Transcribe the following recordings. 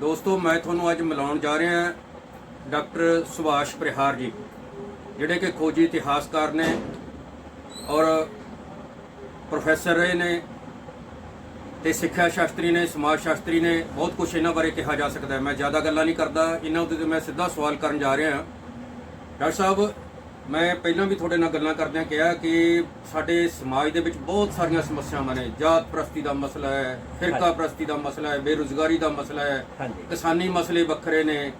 ਦੋਸਤੋ, ਮੈਂ ਤੁਹਾਨੂੰ ਅੱਜ ਮਿਲਾਉਣ ਜਾ ਰਿਹਾ ਡਾਕਟਰ ਸੁਭਾਸ਼ ਪ੍ਰਿਹਾਰ ਜੀ, ਜਿਹੜੇ ਕਿ ਖੋਜੀ ਇਤਿਹਾਸਕਾਰ ਨੇ ਔਰ ਪ੍ਰੋਫੈਸਰ ਰਹੇ ਨੇ ਤੇ ਸਿੱਖਿਆ ਸ਼ਾਸਤਰੀ ਨੇ, ਸਮਾਜ ਸ਼ਾਸਤਰੀ ਨੇ, ਬਹੁਤ ਕੁਝ ਇਹਨਾਂ ਬਾਰੇ ਕਿਹਾ ਜਾ ਸਕਦਾ ਹੈ। ਮੈਂ ਜ਼ਿਆਦਾ ਗੱਲਾਂ ਨਹੀਂ ਕਰਦਾ। ਇਹਨਾਂ ਉੱਤੇ ਮੈਂ ਸਿੱਧਾ ਸਵਾਲ ਕਰਨ ਜਾ ਰਿਹਾ ਹਾਂ। ਡਾਕਟਰ ਸਾਹਿਬ ਮੈਂ ਪਹਿਲਾਂ ਵੀ ਤੁਹਾਡੇ ਨਾਲ ਗੱਲਾਂ ਕਰਦਿਆਂ ਕਿਹਾ ਕਿ ਸਾਡੇ ਸਮਾਜ ਦੇ ਵਿੱਚ ਬਹੁਤ ਸਾਰੀਆਂ ਸਮੱਸਿਆਵਾਂ ਨੇ। ਜਾਤ ਪ੍ਰਸਤੀ ਦਾ ਮਸਲਾ ਹੈ ਫਿਰਕਾ ਪ੍ਰਸਤੀ ਦਾ ਮਸਲਾ ਹੈ ਬੇਰੁਜ਼ਗਾਰੀ ਦਾ ਮਸਲਾ ਹੈ ਕਿਸਾਨੀ ਮਸਲੇ ਵੱਖਰੇ ਨੇ।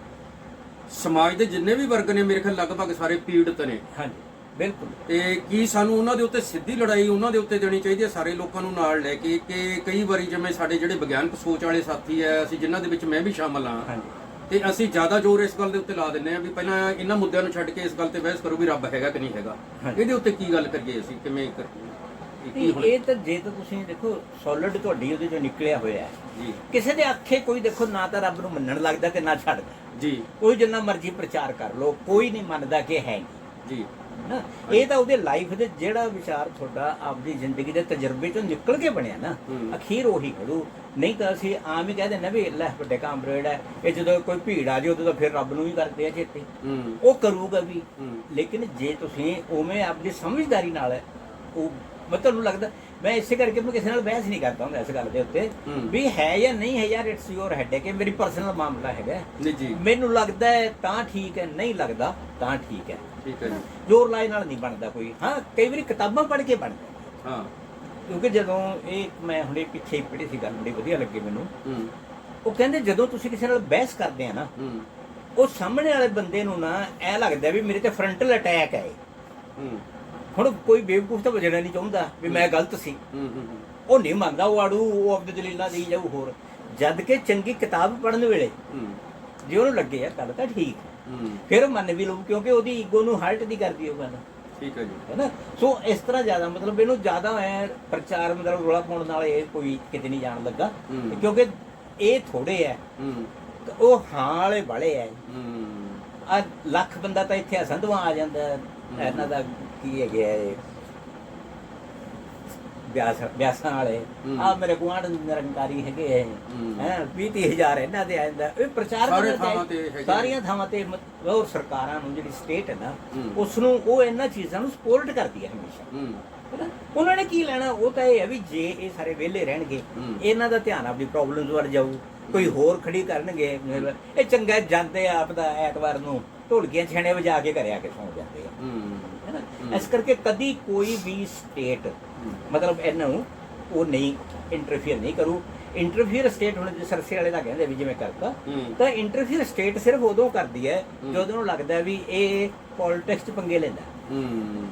ਸਮਾਜ ਦੇ ਜਿੰਨੇ ਵੀ ਵਰਗ ਨੇ ਮੇਰੇ ਖਿਆਲ ਲਗਭਗ ਸਾਰੇ ਪੀੜਤ ਨੇ। ਹਾਂਜੀ ਬਿਲਕੁਲ। ਤੇ ਕੀ ਸਾਨੂੰ ਉਹਨਾਂ ਦੇ ਉੱਤੇ ਸਿੱਧੀ ਲੜਾਈ ਉਹਨਾਂ ਦੇ ਉੱਤੇ ਦੇਣੀ ਚਾਹੀਦੀ ਹੈ? ਸਾਰੇ ਲੋਕਾਂ ਨੂੰ ਨਾਲ ਲੈ ਕੇ ਕਿ ਕਈ ਵਾਰੀ ਜਿਵੇਂ ਸਾਡੇ ਜਿਹੜੇ ਵਿਗਿਆਨਕ ਸੋਚ ਵਾਲੇ ਸਾਥੀ ਹੈ ਅਸੀਂ ਜਿਨ੍ਹਾਂ ਦੇ ਵਿੱਚ ਮੈਂ ਵੀ ਸ਼ਾਮਲ ਹਾਂ ਹਾਂਜੀ। ਤੇ ਅਸੀਂ ਜ਼ਿਆਦਾ ਜ਼ੋਰ ਇਸ ਗੱਲ ਦੇ ਉੱਤੇ ਲਾ ਦਿੰਨੇ ਆ ਵੀ ਪਹਿਲਾਂ ਇਹਨਾਂ ਮੁੱਦਿਆਂ ਨੂੰ ਛੱਡ ਕੇ ਇਸ ਗੱਲ ਤੇ ਬਹਿਸ ਕਰੋ ਵੀ ਰੱਬ ਹੈਗਾ ਕਿ ਨਹੀਂ ਹੈਗਾ। ਇਹਦੇ ਉੱਤੇ ਕੀ ਗੱਲ ਕਰੀਏ ਅਸੀਂ? ਕਿਵੇਂ ਕਰੀਏ ਇਹ ਕੀ ਤਾਂ ਜੇ ਤਾਂ ਤੁਸੀਂ ਦੇਖੋ ਸੋਲਿਡ ਤੁਹਾਡੀ ਉਹਦੇ ਚੋਂ ਨਿਕਲਿਆ ਹੋਇਆ ਹੈ। ਜੀ। ਕਿਸੇ ਦੇ ਅੱਖੇ ਕੋਈ ਦੇਖੋ ਨਾ ਤਾਂ ਰੱਬ ਨੂੰ ਮੰਨਣ ਲੱਗਦਾ ਤੇ ਨਾ ਛੱਡਦਾ। ਜੀ। ਕੋਈ ਜਿੰਨਾ ਮਰਜ਼ੀ ਪ੍ਰਚਾਰ ਕਰ ਲੋ ਕੋਈ ਨਹੀਂ ਮੰਨਦਾ ਕਿ ਹੈ ਨਹੀਂ। ਜੀ। ਨਾ। ਇਹ ਤਾਂ ਉਹਦੇ ਲਾਈਫ ਦੇ ਜਿਹੜਾ ਵਿਚਾਰ ਤੁਹਾਡਾ ਆਪਦੀ ਜ਼ਿੰਦਗੀ ਦੇ ਤਜਰਬੇ ਚੋਂ ਨਿਕਲ ਕੇ ਬਣਿਆ ਨਾ। ਅਖੀਰ ਉਹੀ ਖੜੂ ਨਹੀਂ ਤਾਂ ਅਸੀਂ ਆਮ ਹੀ ਕਹਿ ਦਿੰਦੇ ਵੀ ਲੈ ਵੱਡੇ ਕਾਮਰੇਡ ਹੈ। ਇਹ ਜਦੋਂ ਕੋਈ ਭੀੜ ਆ ਜੇ ਉਦੋਂ ਤਾਂ ਫਿਰ ਰੱਬ ਨੂੰ ਹੀ ਕਰਦੇ ਆ ਚੇਤੇ। ਉਹ ਕਰੂਗਾ ਵੀ। ਲੇਕਿਨ ਜੇ ਤੁਸੀਂ ਉਵੇਂ ਆਪਣੀ ਸਮਝਦਾਰੀ ਨਾਲ ਉਹ ਮੈਂ ਤੁਹਾਨੂੰ ਲੱਗਦਾ ਮੈਂ ਇਸੇ ਕਰਕੇ ਮੈਂ ਕਿਸੇ ਨਾਲ ਬਹਿਸ ਨਹੀਂ ਕਰਦਾ ਹੁੰਦਾ ਇਸ ਗੱਲ ਦੇ ਉੱਤੇ। ਵੀ ਹੈ ਜਾਂ ਨਹੀਂ ਹੈ ਯਾਰ ਇਟਸ ਯੋਰ ਹੈਡ ਹੈ ਕਿ ਮੇਰੀ ਪਰਸਨਲ ਮਾਮਲਾ ਹੈਗਾ। ਜੀ ਜੀ। ਮੈਨੂੰ ਲੱਗਦਾ ਹੈ ਤਾਂ ਠੀਕ ਹੈ ਨਹੀਂ ਲੱਗਦਾ ਤਾਂ ਠੀਕ ਹੈ। ਠੀਕ ਹੈ ਜੀ। ਜ਼ੋਰ ਲਾਏ ਨਾਲ ਨਹੀਂ ਬਣਦਾ ਕੋਈ। ਹਾਂ ਕਈ ਵਾਰੀ ਕਿਤਾਬਾਂ ਪੜ੍ਹ ਕੇ ਬਣਦਾ। ਹਾਂ। ਕਿਉਂਕਿ ਜਦੋਂ ਇਹ ਮੈਂ ਹੁਣੇ ਪਿੱਛੇ ਪੜ੍ਹੀ ਸੀ ਗੱਲ ਬੜੀ ਵਧੀਆ ਲੱਗੀ ਮੈਨੂੰ। ਹੂੰ। ਉਹ ਕਹਿੰਦੇ ਜਦੋਂ ਤੁਸੀਂ ਕਿਸੇ ਨਾਲ ਬਹਿਸ ਕਰਦੇ ਆ ਨਾ ਹੂੰ। ਉਹ ਸਾਹਮਣੇ ਵਾਲੇ ਬੰਦੇ ਨੂੰ ਨਾ ਐ ਲੱਗਦਾ ਵੀ ਮੇਰੇ ਤੇ ਫਰੰਟਲ ਅਟੈਕ ਹੈ। ਹੁਣ ਕੋਈ ਬੇਵਕੂਫ ਤਾਂ ਵਜਣਾ ਨਹੀਂ ਚਾਹੁੰਦਾ ਵੀ ਮੈਂ ਗਲਤ ਸੀ। ਹੂੰ ਹੂੰ ਉਹ ਨਹੀਂ ਮੰਨਦਾ ਉਹ ਆੜੂ ਉਹ ਆਪਣੀ ਦਲੀਲਾਂ ਦੇਈ ਜਾਊ ਹੋਰ। ਜਦ ਕਿ ਚੰਗੀ ਕਿਤਾਬ ਪੜ੍ਹਨ ਵੇਲੇ ਹੂੰ। ਜੇ ਉਹਨੂੰ ਲੱਗੇ ਆ ਗੱਲ ਤਾਂ ਠੀਕ ਹੂੰ। ਫਿਰ ਉਹ ਮੰਨ ਵੀ ਲਊ ਕਿਉਂਕਿ ਉਹਦੀ ਈਗੋ ਨੂੰ ਹਰਟ ਦੀ ਕਰਦੀ ਉਹ ਗੱਲ। ਠੀਕ ਹੈ ਜੀ। ਹੈ ਨਾ? ਸੋ ਇਸ ਤਰ੍ਹਾਂ ਜ਼ਿਆਦਾ ਮਤਲਬ ਇਹਨੂੰ ਜ਼ਿਆਦਾ ਐ ਪ੍ਰਚਾਰ ਮਤਲਬ ਰੋਲਾ ਪਾਉਣ ਨਾਲ ਇਹ ਕੋਈ ਕਿਤੇ ਨਹੀਂ ਜਾਣ ਲੱਗਾ। ਕਿਉਂਕਿ ਇਹ ਥੋੜੇ ਐ। ਉਹ ਹਾਂ ਵਾਲੇ ਬੜੇ ਐ। ਹੂੰ। ਆ ਲੱਖ ਬੰਦਾ ਤਾਂ ਇੱਥੇ ਅਸੰਧਵਾ ਆ ਜਾਂਦਾ। ਇਹਨਾਂ ਦਾ ਕੀ ਹੈਗੇ ਆ ਇਹ? ਵਿਆਸ ਵਿਆਸਾਂ ਵਾਲੇ। ਆ ਮੇਰੇ ਗੁਆਂਢ ਨਿਰੰਕਾਰੀ ਹੈਗੇ ਐ ਹੂੰ। ਹੈ 20000 ਇਹਨਾਂ ਦੇ ਆ ਜਾਂਦਾ ਇਹ ਪ੍ਰਚਾਰ ਕਰਨਾ ਚਾਹੀਦਾ। ਸਾਰੀਆਂ ਥਾਵਾਂ ਤੇ ਉਹ ਸਰਕਾਰਾਂ ਨੂੰ ਜਿਹੜੀ ਸਟੇਟ ਹੈ ਨਾ। ਉਸ ਨੂੰ ਉਹ ਇਹਨਾਂ ਚੀਜ਼ਾਂ ਨੂੰ ਸਪੋਰਟ ਕਰਦੀ ਹੈ ਹਮੇਸ਼ਾ? ਉਹਨਾਂ ਨੇ ਕੀ ਲੈਣਾ ਉਹ ਤਾਂ ਇਹ ਹੈ ਵੀ ਜੇ ਇਹ ਸਾਰੇ ਵਿਹਲੇ ਰਹਿਣਗੇ। ਇਹਨਾਂ ਦਾ ਧਿਆਨ ਆਪਣੀ ਪ੍ਰੋਬਲਮਸ ਵੱਲ ਜਾਊ ਕੋਈ ਹੋਰ ਖੜੀ ਕਰਨਗੇ ਇਹ ਚੰਗਾ ਜਾਂਦੇ ਆ ਆਪਦਾ ਐਤਵਾਰ ਨੂੰ ਢੋਲਕੀਆਂ ਛੇਣੇ ਵਜਾ ਕੇ ਘਰੇ ਆ ਕੇ ਸੌਂ ਜਾਂਦੇ ਆ ਹੂੰ ਹੂੰ। ਇਸ ਕਰਕੇ ਕਦੀ ਕੋਈ ਵੀ ਸਟੇਟ ਮਤਲਬ ਇਹਨੂੰ ਉਹ ਨਹੀਂ ਇੰਟਰਫੀਅਰ ਨਹੀਂ ਕਰੂ। ਇੰਟਰਫੀਅਰ ਸਟੇਟ ਹੁਣ ਸਰਸੇ ਵਾਲੇ ਦਾ ਕਹਿੰਦੇ ਵੀ ਜਿਵੇਂ ਕਰਤਾ ਤਾਂ ਇੰਟਰਫੀਅਰ ਸਟੇਟ ਸਿਰਫ ਉਦੋਂ ਕਰਦੀ ਹੈ। ਜਦੋਂ ਉਹਨੂੰ ਲੱਗਦਾ ਵੀ ਇਹ ਪੋਲਿਟਿਕਸ 'ਚ ਪੰਗੇ ਲੈਂਦਾ। ਹੂੰ।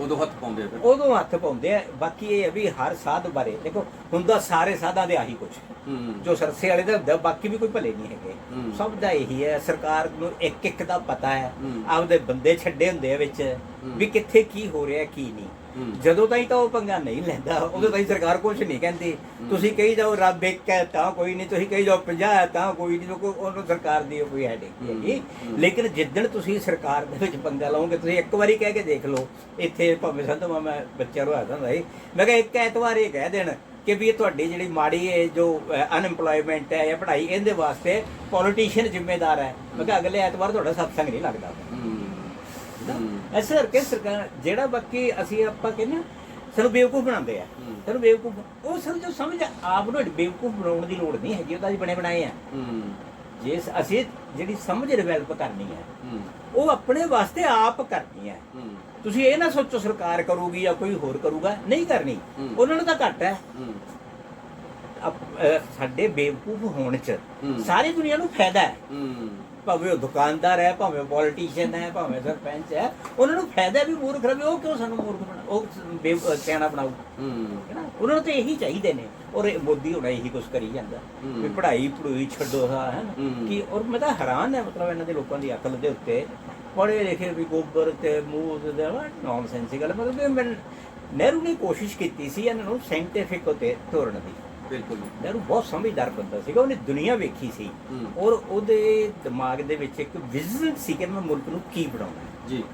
ਉਦੋਂ ਹੱਥ ਪਾਉਂਦੇ ਆ ਫਿਰ। ਉਦੋਂ ਹੱਥ ਪਾਉਂਦੇ ਆ ਬਾਕੀ ਇਹ ਹੈ ਵੀ ਹਰ ਸਾਧ ਬਾਰੇ। ਦੇਖੋ ਹੁੰਦਾ ਸਾਰੇ ਸਾਧਾਂ ਦੇ ਆਹੀ ਕੁਝ ਜੋ ਸਰਸੇ ਵਾਲੇ ਦਾ ਹੁੰਦਾ ਬਾਕੀ ਵੀ ਕੋਈ ਭਲੇ ਨਹੀਂ ਹੈਗੇ। ਸਭ ਦਾ ਇਹੀ ਹੈ ਸਰਕਾਰ ਨੂੰ ਇੱਕ ਇੱਕ ਦਾ ਪਤਾ ਹੈ। ਆਪਦੇ ਬੰਦੇ ਛੱਡੇ ਹੁੰਦੇ ਆ ਵਿੱਚ ਵੀ ਕਿੱਥੇ ਕੀ ਹੋ ਰਿਹਾ ਕੀ ਨਹੀਂ। ਜਦੋਂ ਤਾਈਂ ਤਾਂ ਉਹ ਪੰਗਾ ਨਹੀਂ ਲੈਂਦਾ ਉਦੋਂ ਤਾਈਂ ਸਰਕਾਰ ਕੁਝ ਨਹੀਂ ਕਹਿੰਦੀ। ਤੁਸੀਂ ਕਹੀ ਜਾਓ ਰੱਬ ਇੱਕ ਹੈ ਤਾਂ ਕੋਈ ਨਹੀਂ। ਤੁਸੀਂ ਕਹੀ ਜਾਓ 50 ਹੈ ਤਾਂ ਕੋਈ ਨਹੀਂ। ਕੋਈ ਉਹਨੂੰ ਸਰਕਾਰ ਦੀ ਕੋਈ ਹੈਡਿੰਗ ਨਹੀਂ ਹੂੰ। ਲੇਕਿਨ ਜਿੱਦਣ ਤੁਸੀਂ ਸਰਕਾਰ ਦੇ ਵਿੱਚ ਪੰਗਾ ਲਾਓਗੇ ਤੁਸੀਂ ਇੱਕ ਵਾਰੀ ਕਹਿ ਕੇ ਦੇਖ ਲਓ। ਇੱਥੇ ਭਾਵੇਂ ਸੰਧਵਾ ਮੈਂ ਨੂੰ ਆਦਾ ਹੁੰਦਾ ਸੀ ਮੈਂ ਕਿਹਾ ਇੱਕ ਐਤਵਾਰ ਇਹ ਕਹਿ ਦੇਣ ਕਿ ਵੀ ਇਹ ਤੁਹਾਡੀ ਜਿਹੜੀ ਮਾੜੀ ਇਹ ਜੋ ਅਨਐਮਪਲੋਇਮੈਂਟ ਹੈ ਜਾਂ ਪੜ੍ਹਾਈ ਇਹਦੇ ਵਾਸਤੇ ਪੋਲੀਟੀਸ਼ੀਅਨ ਜ਼ਿੰਮੇਦਾਰ ਹੈ। ਮੈਂ ਕਿਹਾ ਅਗਲੇ ਐਤਵਾਰ ਤੁਹਾਡਾ ਸਤਸੰਗ ਨਹੀਂ ਲੱਗਦਾ। ਹੂੰ। ਹੂੰ। ਐਸੇ ਕਰਕੇ ਸਰਕਾਰ ਜਿਹੜਾ ਬਾਕੀ ਅਸੀਂ ਆਪਾਂ ਕਹਿੰਦੇ ਸਾਨੂੰ ਬੇਵਕੂਫ ਬਣਾਉਂਦੇ ਆ। ਸਾਨੂੰ ਬੇਵਕੂਫ ਉਹ ਜੋ ਸਮਝ ਆਪ ਨੂੰ ਬੇਵਕੂਫ ਬਣਾਉਣ ਦੀ ਲੋੜ ਨਹੀਂ ਹੈਗੀ ਉਹ ਤਾਂ ਅਸੀਂ ਬਣੇ ਬਣਾਏ ਆ। ਜੇ ਅਸੀਂ ਜਿਹੜੀ ਸਮਝ ਡਿਵੈਲਪ ਕਰਨੀ ਹੈ ਉਹ ਆਪਣੇ ਵਾਸਤੇ ਆਪ ਕਰਨੀ ਹੈ। ਤੁਸੀਂ ਇਹ ਨਾ ਸੋਚੋ ਸਰਕਾਰ ਕਰੂਗੀ ਜਾਂ ਕੋਈ ਹੋਰ ਕਰੂਗਾ। ਨਹੀਂ ਕਰਨੀ। ਉਹਨਾਂ ਨੂੰ ਤਾਂ ਘੱਟ ਹੈ। ਸਾਡੇ ਬੇਵਕੂਫ ਹੋਣ ਚ। ਸਾਰੀ ਦੁਨੀਆ ਨੂੰ ਫਾਇਦਾ ਹੂੰ। ਭਾਵੇਂ ਉਹ ਦੁਕਾਨਦਾਰ ਹੈ ਭਾਵੇਂ ਪੋਲੀਟੀਸ਼ੀਅਨ ਹੈ ਭਾਵੇਂ ਸਰਪੰਚ ਹੈ ਉਹਨਾਂ ਨੂੰ ਫਾਇਦਾ ਵੀ ਮੂਰਖ ਰਵੇ ਉਹ ਕਿਉਂ ਸਾਨੂੰ ਮੂਰਖ ਬਣਾ ਉਹ ਸਿਆਣਾ ਬਣਾਊ? ਹੂੰ। ਉਹਨਾਂ ਨੂੰ ਤਾਂ ਇਹੀ ਚਾਹੀਦੇ ਨੇ। ਔਰ ਮੋਦੀ ਹੁਣ ਇਹੀ ਕੁਝ ਕਰੀ ਜਾਂਦਾ। ਵੀ ਪੜ੍ਹਾਈ ਪੜੂਈ ਛੱਡੋ ਹਾਂ ਹੈ। ਕਿ ਔਰ ਮੈਂ ਤਾਂ ਹੈਰਾਨ ਹੈ ਮਤਲਬ ਇਹਨਾਂ ਦੇ ਲੋਕਾਂ ਦੀ ਅਕਲ ਦੇ ਉੱਤੇ। ਪੜ੍ਹੇ ਲਿਖੇ ਵੀ ਗੋਬਰ ਤੇ ਮੂੰਹ ਦੇ ਨੌਨਸੈਂਸਿਕਲ ਮਤਲਬ ਕਿ ਮੈਂ ਨਹਿਰੂ ਨੇ ਕੋਸ਼ਿਸ਼ ਕੀਤੀ ਸੀ ਇਹਨਾਂ ਨੂੰ ਸਾਇੰਟੀਫਿਕ ਉਤੇ ਤੋਰਨ ਦੀ। ਬਿਲਕੁਲ ਨਹਿਰੂ ਬਹੁਤ ਸਮਝਦਾਰ ਬੰਦਾ ਸੀਗਾ ਉਹਨੇ ਦੁਨੀਆ ਵੇਖੀ ਸੀ। ਹੂੰ। ਔਰ ਉਹਦੇ ਦਿਮਾਗ ਦੇ ਵਿੱਚ ਇੱਕ ਵਿਜ਼ਨ ਸੀ ਕਿ ਮੈਂ ਮੁਲਕ ਨੂੰ ਕੀ ਬਣਾਉਣਾ ਹੈ। ਜੀ।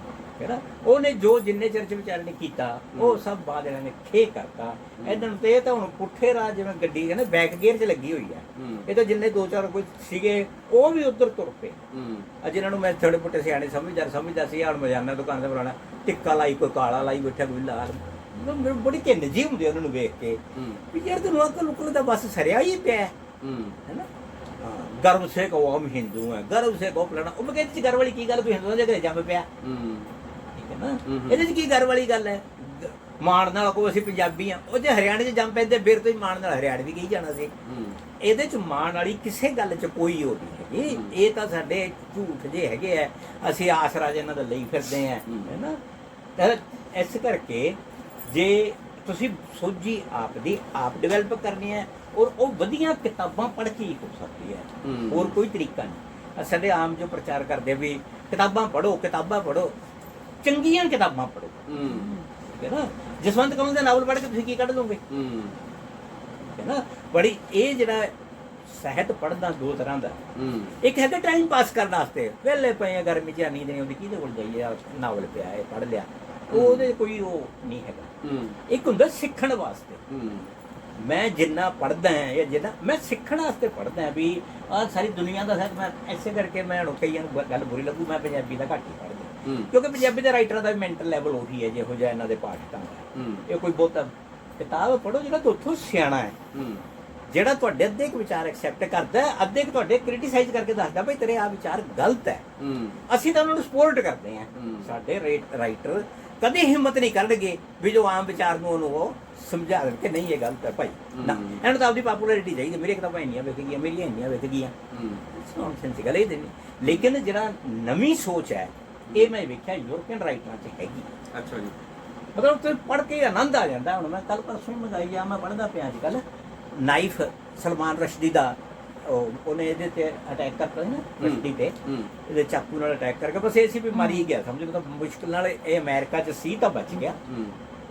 ਹੈ ਨਾ? ਉਹਨੇ ਜੋ ਜਿੰਨੇ ਚਿਰ ਚ ਵਿਚਾਰੇ ਨੇ ਕੀਤਾ ਉਹ ਸਭ ਬਾਅਦ ਇਹਨਾਂ ਨੇ ਖੇ ਕਰਤਾ। ਇਹਨਾਂ ਨੂੰ ਤੇ ਇਹ ਤਾਂ ਹੁਣ ਪੁੱਠੇ ਰਾਹ ਜਿਵੇਂ ਗੱਡੀ ਕਹਿੰਦੇ ਬੈਕ ਗੇਅਰ 'ਚ ਲੱਗੀ ਹੋਈ ਹੈ। ਹੂੰ। ਇਹ ਤਾਂ ਜਿੰਨੇ ਦੋ ਚਾਰ ਕੋਈ ਸੀਗੇ ਉਹ ਵੀ ਉਧਰ ਤੁਰ ਪਏ। ਹੂੰ। ਆ ਜਿਨ੍ਹਾਂ ਨੂੰ ਮੈਂ ਥੋੜੇ ਪੁੱਟੇ ਸਿਆਣੇ ਸਮਝਦਾਰ ਸਮਝਦਾ ਸੀ ਹੁਣ ਮਜਾਨਾ ਦੁਕਾਨ ਤੇ ਬੁਲਾਣਾ ਟਿੱਕਾ ਲਾਈ ਕੋਈ ਕਾਲਾ ਲਾਈ ਬੈਠਾ ਕੋਈ ਲਾਲ। ਮੈਨੂੰ ਮੈਨੂੰ ਬੜੀ ਘਿੰਨ ਜੀ ਹੁੰਦੀ ਉਹਨਾਂ ਨੂੰ ਵੇਖ ਕੇ ਹੂੰ ਵੀ ਯਾਰ ਤੈਨੂੰ ਅਕਲ ਉਕਲ ਦਾ ਬਸ ਸਰਿਆ ਹੀ ਪਿਆ ਹੈ ਹੂੰ ਗਰਵ ਸੇ ਕਹੋ ਹਮ ਹਿੰਦੂ ਹੈ ਗਰਵ ਸੇ ਕਹੋ ਫਲਾਣਾ ਉਹ ਮੈਂ ਕਹਿੰਦੀ ਗਰ ਵਾਲੀ ਕੀ ਗੱਲ ਤੂੰ ਹਿੰਦੂਆਂ ਦੇ ਘਰੇ ਜੰਮ ਪਿਆ ਹੂੰ ਠੀਕ ਹੈ ਨਾ। ਇਹਦੇ 'ਚ ਕੀ ਗਰ ਵਾਲੀ ਗੱਲ ਹੈ ਗ- ਮਾਣ ਨਾਲ ਕੋ ਅਸੀਂ ਪੰਜਾਬੀ ਆ ਉਹ ਜੇ ਹਰਿਆਣੇ 'ਚ ਜੰਮ ਪੈਂਦੇ ਫਿਰ ਤੋਂ ਹੀ ਮਾਣ ਨਾਲ ਹਰਿਆਣੇ ਵੀ ਕਹੀ ਜਾਣਾ ਸੀ ਹੂੰ ਇਹਦੇ 'ਚ ਮਾਣ ਵਾਲੀ ਕਿਸੇ ਗੱਲ 'ਚ ਕੋਈ ਉਹ ਨਹੀਂ ਹੈਗੀ। ਇਹ ਤਾਂ ਸਾਡੇ ਝੂਠ ਜੇ ਹੈਗੇ ਆ ਅਸੀਂ ਆਸਰਾ ਜੇ ਇਹਨਾਂ ਦਾ ਲਈ ਫਿਰਦੇ ਆ ਹੂੰ। ਹੈ ਨਾ ਤਾਂ ਇਸ ਕਰਕੇ ਜੇ ਤੁਸੀਂ ਸੋਝੀ ਆਪ ਦੀ ਆਪ ਡਿਵੈਲਪ ਕਰਨੀ ਹੈ ਔਰ ਉਹ ਵਧੀਆ ਕਿਤਾਬਾਂ ਪੜ੍ਹ ਕੇ ਹੀ ਹੋ ਸਕਦੀ ਹੈ। ਹੋਰ ਕੋਈ ਤਰੀਕਾ ਨਹੀਂ। ਸਾਡੇ ਆਮ ਜੋ ਪ੍ਰਚਾਰ ਕਰਦੇ ਵੀ ਕਿਤਾਬਾਂ ਪੜ੍ਹੋ ਕਿਤਾਬਾਂ ਪੜ੍ਹੋ ਚੰਗੀਆਂ ਕਿਤਾਬਾਂ ਪੜ੍ਹੋ। ਹੂੰ। ਠੀਕ ਹੈ ਨਾ? ਜਸਵੰਤ ਕਮਲ ਦਾ ਨਾਵਲ ਪੜ੍ਹ ਕੇ ਤੁਸੀਂ ਕੀ ਕੱਢ ਲਓਗੇ ਹੂੰ। ਠੀਕ ਹੈ ਨਾ? ਬੜੀ ਇਹ ਜਿਹੜਾ ਸਾਹਿਤ ਪੜ੍ਹਦਾ ਦੋ ਤਰ੍ਹਾਂ ਦਾ। ਹੂੰ। ਇੱਕ ਹੈਗਾ ਟਾਈਮ ਪਾਸ ਕਰਨ ਵਾਸਤੇ। ਵਿਹਲੇ ਪਏ ਗਰਮੀ ਚ ਨੀਂਦ ਨਹੀਂ ਆਉਂਦੀ ਕਿਹਦੇ ਕੋਲ ਜਾਈਏ? ਨਾਵਲ ਪਿਆ ਹੈ ਪੜ੍ਹ ਲਿਆ। ਉਹਦੇ ਕੋਈ ਉਹ ਨਹੀਂ ਹੈਗਾ। ਹੂੰ। ਇੱਕ ਹੁੰਦਾ ਸਿੱਖਣ ਵਾਸਤੇ। ਹੂੰ। ਮੈਂ ਜਿੰਨਾ ਪੜ੍ਹਦਾ ਹਾਂ ਜਾਂ ਜਿੰਨਾ ਮੈਂ ਸਿੱਖਣ ਵਾਸਤੇ ਪੜ੍ਹਦਾ ਹਾਂ ਵੀ ਆ ਸਾਰੀ ਦੁਨੀਆ ਦਾ ਸਾਹਿਤ ਮੈਂ ਐਸੇ ਕਰਕੇ ਮੈਂ ਹੁਣ ਕਈਆਂ ਨੂੰ ਗ- ਗੱਲ ਬੁਰੀ ਲੱਗੂ ਮੈਂ ਪੰਜਾਬੀ ਦਾ ਘੱਟ ਹੀ ਪੜ੍ਹਦਾ। ਹੂੰ। ਕਿਉਂਕਿ ਪੰਜਾਬੀ ਦੇ ਰਾਈਟਰਾਂ ਦਾ ਮੈਂਟਲ ਲੈਵਲ ਉਹੀ ਹੈ ਜਿਹੋ ਜਿਹਾ ਇਹਨਾਂ ਦੇ ਦਾ। ਹੂੰ। ਇਹ ਕੋਈ ਬਹੁਤਾ ਕਿਤਾਬ ਪੜ੍ਹੋ ਜਿਹੜਾ ਤੁਹਾਥੋਂ ਸਿਆਣਾ ਹੈ। ਹੂੰ। ਜਿਹੜਾ ਤੁਹਾਡੇ ਅੱਧੇ ਕੁ ਵਿਚਾਰ ਐਕਸੈਪਟ ਕਰਦਾ ਹੈ ਅੱਧੇ ਕੁ ਤੁਹਾਡੇ ਕ੍ਰਿਟਿਸਾਈਜ਼ ਕਰਕੇ ਦੱਸਦਾ ਭਈ ਤੇਰੇ ਆ ਵਿਚਾਰ ਗਲਤ ਹੈ। ਹੂੰ। ਅਸੀਂ ਤਾਂ ਉਹਨਾਂ ਨੂੰ ਸਪੋਰਟ ਕਰਦੇ ਹਾਂ। ਹੂੰ। ਸਾਡੇ ਰਾਈਟਰ ਕਦੇ ਹਿੰਮਤ ਨਹੀਂ ਕਰਨਗੇ ਵੀ ਜੋ ਆਮ ਵਿਚਾਰ ਨੂੰ ਉਹਨੂੰ ਉਹ ਸਮਝਾ ਦੇਣ ਕਿ ਨਹੀਂ ਇਹ ਗਲਤ ਹੈ ਭਾਈ ਨਾ। ਇਹਨਾਂ ਨੂੰ ਤਾਂ ਆਪਦੀ ਪਾਪੂਲੈਰਿਟੀ ਚਾਹੀਦੀ ਮੇਰੀ ਕਿਤਾਬਾਂ ਇੰਨੀਆਂ ਵਿਕ ਗਈਆਂ ਮੇਰੀਆਂ ਇੰਨੀਆਂ ਵਿਕ ਗਈਆਂ। ਹੂੰ। ਨੌਨਸੈਂਸ ਗੱਲ ਇਹ ਨਹੀਂ। ਲੇਕਿਨ ਜਿਹੜਾ ਨਵੀਂ ਸੋਚ ਹੈ ਇਹ ਮੈਂ ਵੇਖਿਆ ਯੂਰਪੀਅਨ ਰਾਈਟਰਾਂ 'ਚ ਹੈਗੀ। ਅੱਛਾ ਜੀ। ਮਤਲਬ ਤੇ ਪੜ੍ਹ ਕੇ ਆਨੰਦ ਆ ਜਾਂਦਾ। ਹੁਣ ਮੈਂ ਕੱਲ ਪਰਸੋਂ ਮੰਗਾਈ ਆ ਮੈਂ ਪੜ੍ਹਦਾ ਪਿਆ ਅੱਜ ਕੱਲ ਨਾਈਫ ਸਲਮਾਨ ਰਸ਼ਦੀ ਦਾ ਉਹਨੇ ਇਹਦੇ ਤੇ ਅਟੈਕ ਕਰਤਾ ਸੀ ਨਾ ਤੇ। ਇਹਦੇ ਚਾਕੂ ਨਾਲ ਅਟੈਕ ਕਰਕੇ ਬਸ ਇਹ ਸੀ ਵੀ ਮਰ ਹੀ ਗਿਆ ਸਮਝੋ ਤਾਂ ਮੁਸ਼ਕਿਲ ਨਾਲ ਇਹ ਅਮਰੀਕਾ 'ਚ ਸੀ ਤਾਂ ਬਚ ਗਿਆ।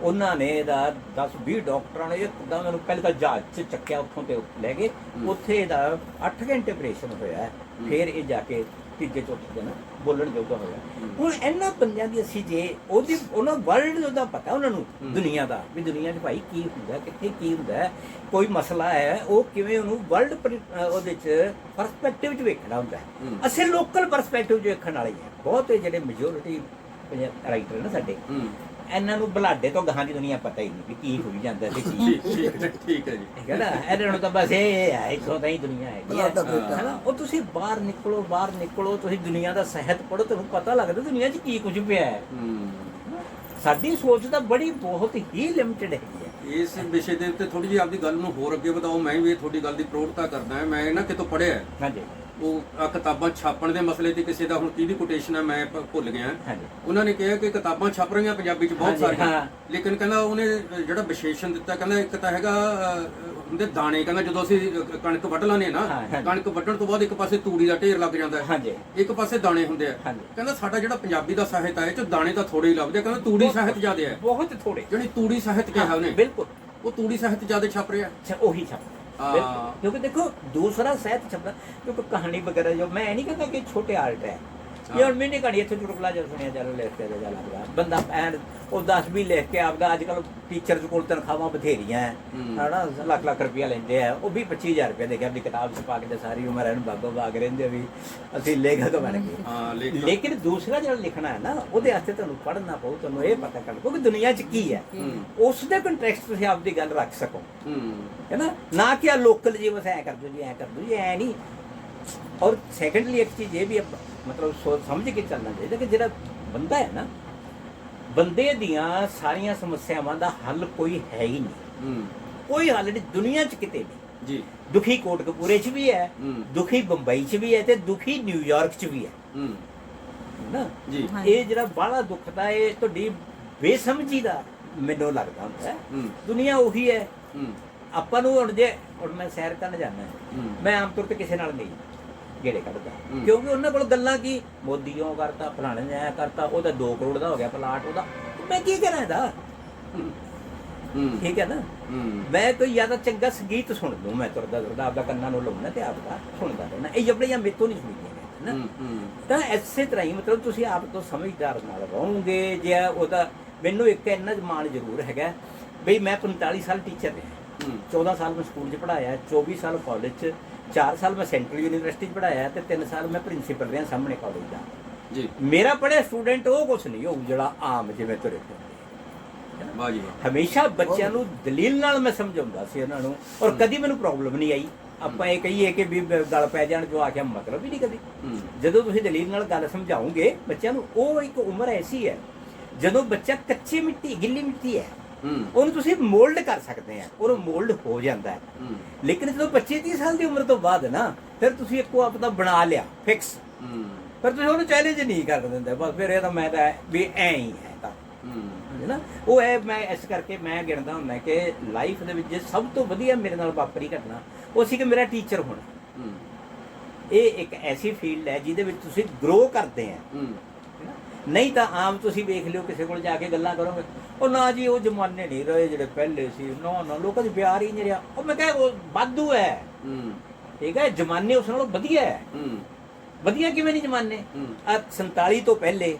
ਉਹਨਾਂ ਨੇ ਇਹਦਾ 10 20 ਡਾਕਟਰਾਂ ਨੇ ਇੱਕਦਮ ਇਹਨੂੰ ਪਹਿਲਾਂ ਤਾਂ ਜਹਾਜ਼ 'ਚ ਚੱਕਿਆ ਉੱਥੋਂ ਤੇ ਲੈ ਗਏ। ਉੱਥੇ ਇਹਦਾ 8 ਘੰਟੇ ਆਪਰੇਸ਼ਨ ਹੋਇਆ। ਫਿਰ ਇਹ ਜਾ ਕੇ ਤੀਜੇ ਚੌਥੇ ਦਿਨ ਬੋਲਣ ਜੋਗਾ ਹੋਇਆ। ਹੁਣ ਇਹਨਾਂ ਪੰਜਾਂ ਦੀ ਅਸੀਂ ਜੇ ਉਹਦੀ ਉਹਨਾਂ ਵਰਲਡ ਦਾ ਪਤਾ ਉਹਨਾਂ ਨੂੰ। ਦੁਨੀਆ ਦਾ ਵੀ ਦੁਨੀਆ 'ਚ ਭਾਈ ਕੀ ਹੁੰਦਾ ਕਿੱਥੇ ਕੀ ਹੁੰਦਾ ਕੋਈ ਮਸਲਾ ਹੈ ਉਹ ਕਿਵੇਂ ਉਹਨੂੰ ਵਰਲਡ ਉਹਦੇ 'ਚ ਪਰਸਪੈਕਟਿਵ 'ਚ ਵੇਖਣਾ ਹੁੰਦਾ। ਅਸੀਂ ਲੋਕਲ ਪਰਸਪੈਕਟਿਵ 'ਚ ਵੇਖਣ ਵਾਲੇ ਹਾਂ ਬਹੁਤ ਜਿਹੜੇ ਮੈਜੋਰਿਟੀ ਰਾਈਟਰ ਨੇ ਸਾਡੇ ਇਹਨਾਂ ਨੂੰ ਬਲਾਡੇ ਤੋਂ ਗਾਹਾਂ ਦੀ ਦੁਨੀਆ ਪਤਾ ਹੀ ਨਹੀਂ ਵੀ ਕੀ ਹੋਈ ਜਾਂਦਾ ਤੇ ਕੀ ਠੀਕ ਠੀਕ ਹੈ, ਠੀਕ ਹੈ ਜੀ। ਠੀਕ ਹੈ ਨਾ ਇਹਨਾਂ ਨੂੰ ਤਾਂ ਬਸ ਇਹ ਹੈ ਇੱਥੋਂ ਤਾਂ ਹੀ ਦੁਨੀਆ ਹੈਗੀ ਹੈ। ਬਲਾਡਾ ਬੇਟਾ। ਹੈ ਨਾ ਉਹ ਤੁਸੀਂ ਬਾਹਰ ਨਿਕਲੋ ਬਾਹਰ ਨਿਕਲੋ ਤੁਸੀਂ ਦੁਨੀਆ ਦਾ ਸਾਹਿਤ ਪੜ੍ਹੋ ਤੁਹਾਨੂੰ ਪਤਾ ਲੱਗਦਾ ਦੁਨੀਆ 'ਚ ਕੀ ਕੁਝ ਪਿਆ ਹੈ। ਹੂੰ। ਸਾਡੀ ਸੋਚ ਤਾਂ ਬੜੀ ਬਹੁਤ ਹੀ ਲਿਮਟਿਡ ਹੈਗੀ ਹੈ। ਇਸ ਵਿਸ਼ੇ ਦੇ ਉੱਤੇ ਥੋੜੀ ਜਿਹੀ ਆਪਦੀ ਗੱਲ ਨੂੰ ਹੋਰ ਅੱਗੇ ਵਧਾਓ। ਮੈਂ ਵੀ ਤੁਹਾਡੀ ਗੱਲ ਦੀ ਪ੍ਰੋੜਤਾ ਕਰਦਾ ਹਾਂ। ਮੈਂ ਨਾ ਕਿਤੋਂ ਪੜ੍ਹਿਆ ਹੈ। ਹਾਂਜੀ। ਉਹ ਆ ਕਿਤਾਬਾਂ ਛਾਪਣ ਦੇ ਮਸਲੇ ਤੇ ਕਿਸੇ ਦਾ ਹੁਣ ਕਿਹਦੀ ਕੋਟੇਸ਼ਨ ਹੈ ਮੈਂ ਭ- ਭੁੱਲ ਗਿਆ। ਹਾਂਜੀ। ਉਹਨਾਂ ਨੇ ਕਿਹਾ ਕਿ ਕਿਤਾਬਾਂ ਛਪ ਰਹੀਆਂ ਪੰਜਾਬੀ ਚ ਬਹੁਤ ਹਾਂਜੀ, ਸਾਰੀਆਂ। ਹਾਂ। ਲੇਕਿਨ ਕਹਿੰਦਾ ਉਹਨੇ ਜਿਹੜਾ ਵਿਸ਼ੇਸ਼ਣ ਦਿੱਤਾ ਕਹਿੰਦਾ ਇੱਕ ਤਾਂ ਹੈਗਾ ਅਹ, ਹੁੰਦੇ ਦਾਣੇ ਕਹਿੰਦਾ ਜਦੋਂ ਅਸੀਂ ਅਹ, ਕਣਕ ਵੱਢ ਲਾਨੇ ਨਾ ਹਾਂ, ਹਾਂਜੀ। ਕਣਕ ਵੱਢਣ ਤੋਂ ਬਾਅਦ ਇੱਕ ਪਾਸੇ ਤੂੜੀ ਦਾ ਢੇਰ ਲੱਗ ਜਾਂਦਾ ਹੈ। ਹਾਂਜੀ। ਇੱਕ ਪਾਸੇ ਦਾਣੇ ਹੁੰਦੇ ਆ। ਹਾਂਜੀ। ਕਹਿੰਦਾ ਸਾਡਾ ਜਿਹੜਾ ਪੰਜਾਬੀ ਦਾ ਸਾਹਿਤ ਹੈ ਇਹ ਚ ਦਾਣੇ ਤਾਂ ਥੋੜੇ ਹੀ ਲੱਭਦੇ ਆ, ਕਹਿੰਦਾ ਤੂੜੀ ਸਾਹਿਤ ਜ਼ਿਆਦਾ ਹੈ। ਬਹੁਤ ਥੋੜੇ ਜਿਹੜੀ ਤੂੜੀ ਸਾਹਿਤ ਕਿਹਾ ਉਹਨੇ ਬਿਲਕੁਲ। ਉਹ ਤੂੜੀ ਸਾਹਿਤ ਜ਼ਿਆਦਾ ਛਪ ਰਿਹਾ। ਅੱਛਾ ਉਹੀ ਛਪ ਹਾਂ। ਬਿਲਕੁਲ ਕਿਉਂਕਿ ਦੇਖੋ, ਦੂਸਰਾ ਸਾਹਿਤ ਛਪਦਾ ਕਿਉਂਕਿ ਕਹਾਣੀ ਵਗੈਰਾ ਜੋ, ਮੈਂ ਇਹ ਨਹੀਂ ਕਹਿੰਦਾ ਕਿ ਛੋਟੇ ਆਰਟ ਹੈ ਇਹ ਹੁਣ ਮੈਨੇ ਕਹਾਣੀ ਇੱਥੇ ਚੁਟਕਲਾ ਜਿਹਾ ਸੁਣਿਆ ਚਲੋ ਲਿਖ ਕੇ ਜਾ ਲੱਗਦਾ। ਬੰਦਾ ਐਨ ਉਹ 10 ਵੀ ਲਿਖ ਕੇ ਆਪਦਾ ਅੱਜ ਕੱਲ ਟੀਚਰਸ ਕੋਲ ਤਨਖਾਹਾਂ ਬਥੇਰੀਆਂ ਹੈ। ਹਨਾ ਲੱਖ ਲੱਖ ਰੁਪਇਆ ਲੈਂਦੇ ਆ ਉਹ ਵੀ 25000 ਰੁਪਏ ਦੇ ਕੇ ਆਪਣੀ ਕਿਤਾਬ ਛਪਾ ਕੇ ਤੇ ਸਾਰੀ ਉਮਰ ਇਹਨੂੰ ਬਾਗੋ ਬਾਗ ਰਹਿੰਦੇ ਵੀ ਅਸੀਂ ਲੇਖਕ ਬਣ ਗਏ। ਹਾਂ। ਲੇਕਿਨ ਦੂਸਰਾ ਜਿਹੜਾ ਲਿਖਣਾ ਹੈ ਨਾ ਉਹਦੇ ਵਾਸਤੇ ਤੁਹਾਨੂੰ ਪੜ੍ਹਨਾ ਪਊ ਤੁਹਾਨੂੰ ਇਹ ਪਤਾ ਕਰ ਕਿਉਂਕਿ ਦੁਨੀਆ 'ਚ ਕੀ ਹੈ। ਉਸ ਦੇ ਕੰਟੈਕਸਟ ਤੁਸੀਂ ਆਪਦੀ ਗੱਲ ਰੱਖ ਸਕੋ। ਹੂੰ। ਨਾ ਨਾ ਕਿ ਆ ਲੋਕਲ ਜੀ ਬਸ ਐ ਕਰ ਦੋ ਜੀ ਐ ਕਰ ਦੋ ਜੀ ਐ ਨਹੀਂ। ਔਰ ਸੈਕੰਡਲੀ ਇੱਕ ਚੀਜ਼ ਇਹ ਵੀ ਮਤਲਬ ਸੋਚ ਸਮਝ ਕੇ ਚੱਲਣਾ ਚਾਹੀਦਾ ਕਿ ਜਿਹੜਾ ਬੰਦਾ ਹੈ ਨਾ ਬੰਦੇ ਦੀਆਂ ਸਾਰੀਆਂ ਸਮੱਸਿਆਵਾਂ ਦਾ ਹੱਲ ਕੋਈ ਹੈ ਹੀ ਨਹੀਂ। ਹੂੰ। ਕੋਈ ਹੱਲ ਨਹੀਂ ਦੁਨੀਆ 'ਚ ਕਿਤੇ ਵੀ। ਜੀ। ਦੁਖੀ ਕੋਟਕਪੂਰੇ 'ਚ ਵੀ ਹੈ ਦੁਖੀ ਬੰਬਈ 'ਚ ਵੀ ਹੈ ਤੇ ਦੁਖੀ ਨਿਊਯਾਰਕ 'ਚ ਵੀ ਹੈ। ਨਾ? ਜੀ। ਇਹ ਜਿਹੜਾ ਬਾਹਲਾ ਦੁੱਖ ਦਾ ਇਹ ਤੁਹਾਡੀ ਬੇਸਮਝੀ ਦਾ ਮੈਨੂੰ ਲੱਗਦਾ ਹੁੰਦਾ ਦੁਨੀਆ ਉਹੀ ਹੈ। ਆਪਾਂ ਨੂੰ ਹੁਣ ਜੇ ਹੁਣ ਮੈਂ ਸੈਰ ਕਰਨ ਜਾਂਦਾ। ਮੈਂ ਆਮ ਤੌਰ ਤੇ ਕਿਸੇ ਨਾਲ ਨਹੀਂ। ਗੇੜੇ ਕੱਢਦਾ। ਕਿਉਂਕਿ ਉਹਨਾਂ ਕੋਲ ਗੱਲਾਂ ਕੀ ਮੋਦੀ ਕਰਤਾ ਫਲਾਣੇ ਨੇ ਐ ਕਰਤਾ ਉਹਦਾ 2 ਕਰੋੜ ਦਾ ਹੋ ਗਿਆ ਪਲਾਟ ਉਹਦਾ। ਮੈਂ ਕੀ ਕਰਾਂ ਇਹਦਾ? ਹੂੰ। ਠੀਕ ਹੈ ਨਾ? ਮੈਂ ਕੋਈ ਜ਼ਿਆਦਾ ਚੰਗਾ ਸੰਗੀਤ ਸੁਣ ਲੂੰ ਮੈਂ ਤੁਰਦਾ ਤੁਰਦਾ ਆਪਦਾ ਕੰਨਾਂ ਨੂੰ ਲਾਉਣਾ ਤੇ ਆਪਦਾ ਸੁਣਦਾ ਰਹਿਣਾ। ਇਹ ਜਬੜੀਆਂ ਮੇਤੋਂ ਨਹੀਂ ਸੁਣੀਆਂ ਨਾ ਤਾਂ ਐਸੇ ਤਰ੍ਹਾਂ ਹੀ ਮਤਲਬ ਤੁਸੀਂ ਆਪ ਤੋਂ ਸਮਝਦਾਰ ਨਾਲ ਰਹੋਗੇ ਜੇ ਉਹਦਾ ਮੈਨੂੰ ਇੱਕ ਇੰਨਾ ਮਾਣ ਜ਼ਰੂਰ ਹੈਗਾ ਬਈ ਮੈਂ 45 ਸਾਲ ਟੀਚਰ ਰਿਹਾ। ਹੂੰ। 14 ਸਾਲ ਮੈਂ ਸਕੂਲ 'ਚ ਪੜਾਇਆ 24 ਸਾਲ ਕਾਲਜ 'ਚ 4 ਸਾਲ ਮੈਂ ਸੈਂਟਰਲ ਯੂਨੀਵਰਸਿਟੀ 'ਚ ਪੜਾਇਆ ਤੇ 3 ਸਾਲ ਮੈਂ ਪ੍ਰਿੰਸੀਪਲ ਰਿਹਾ ਸਾਹਮਣੇ ਕਾਲਜ ਦਾ। ਜੀ। ਮੇਰਾ ਪੜਿਆ ਸਟੂਡੈਂਟ ਉਹ ਕੁਛ ਨਹੀਂ ਹੋਊ ਜਿਹੜਾ ਆਮ ਜਿਵੇਂ ਤੁਰੇ ਫਿਰਦੇ ਵਾਹ ਜੀ ਵਾਹ। ਹਮੇਸ਼ਾ ਬੱਚਿਆਂ ਨੂੰ ਦਲੀਲ ਨਾਲ ਮੈਂ ਸਮਝਾਉਂਦਾ ਸੀ ਉਹਨਾਂ ਨੂੰ ਔਰ ਕਦੀ ਮੈਨੂੰ ਪ੍ਰੋਬਲਮ ਨਹੀਂ ਆਈ। ਆਪਾਂ ਇਹ ਕਹੀਏ ਕਿ ਵੀ ਗੱਲ ਪੈ ਜਾਣ ਜੋ ਆਖਿਆ ਮਤਲਬ ਹੀ ਨਹੀਂ ਕਦੀ। ਜਦੋਂ ਤੁਸੀਂ ਦਲੀਲ ਨਾਲ ਗੱਲ ਸਮਝਾਓਗੇ ਬੱਚਿਆਂ ਨੂੰ ਉਹ ਇੱਕ ਉਮਰ ਐਸੀ ਹੈ ਜਦੋਂ ਬੱਚਾ ਕੱਚੀ ਮਿੱਟੀ ਗਿੱਲੀ ਮਿੱਟੀ ਹੂੰ ਉਹਨੂੰ ਤੁਸੀਂ ਮੋਲਡ ਕਰ ਸਕਦੇ ਆ। ਉਹਨੂੰ ਮੋਲਡ ਹੋ ਜਾਂਦਾ ਹੈ। ਲੇਕਿਨ ਜਦੋਂ 25 30 ਸਾਲ ਦੀ ਉਮਰ ਤੋਂ ਬਾਅਦ ਨਾ ਫਿਰ ਤੁਸੀਂ ਇੱਕੋ ਆਪ ਦਾ ਬਣਾ ਲਿਆ ਫਿਕਸ ਫਿਰ ਤੁਸੀਂ ਉਹਨੂੰ ਚੈਲੰਜ ਨਹੀਂ ਕਰ ਦਿੰਦੇ। ਬਸ ਫਿਰ ਇਹ ਤਾਂ ਮੈਂ ਤਾਂ ਵੀ ਐ ਹੀ ਹੈ ਤਾਂ। ਹੂੰ। ਨਾ? ਉਹ ਹੈ ਮੈਂ ਇਸ ਕਰਕੇ ਮੈਂ ਗਿਣਦਾ ਹੁੰਦਾ ਕਿ ਲਾਈਫ ਦੇ ਵਿੱਚ ਜੇ ਸਭ ਤੋਂ ਵਧੀਆ ਮੇਰੇ ਨਾਲ ਵਾਪਰੀ ਘਟਨਾ ਉਹ ਸੀ ਕਿ ਮੇਰਾ ਟੀਚਰ ਹੋਣਾ। ਇਹ ਇੱਕ ਐਸੀ ਫੀਲਡ ਹੈ ਜਿਹਦੇ ਵਿੱਚ ਤੁਸੀਂ ਗਰੋ ਕਰਦੇ ਆ। ਨਹੀਂ ਤਾਂ ਆਮ ਤੁਸੀਂ ਵੇਖ ਲਿਓ ਕਿਸੇ ਕੋਲ ਜਾ ਕੇ ਗੱਲਾਂ ਕਰੋਗੇ। ਉਹ ਨਾ ਜੀ ਉਹ ਜ਼ਮਾਨੇ ਨਹੀਂ ਰਹੇ ਜਿਹੜੇ ਪਹਿਲੇ ਸੀ। ਨਾ ਨਾ ਲੋਕਾਂ ਦੀ ਪਿਆਰ ਹੀ ਨਹੀਂ ਰਿਹਾ। ਉਹ ਮੈਂ ਕਹਾਂ ਉਹ ਵਾਧੂ ਹੈ। ਹੂੰ। ਠੀਕ ਹੈ ਜ਼ਮਾਨੇ ਉਸ ਨਾਲੋਂ ਵਧੀਆ ਹੈ। ਹੂੰ। ਵਧੀਆ ਕਿਵੇਂ ਨਹੀਂ ਜ਼ਮਾਨੇ? ਆ 47 ਤੋਂ ਪਹਿਲੇ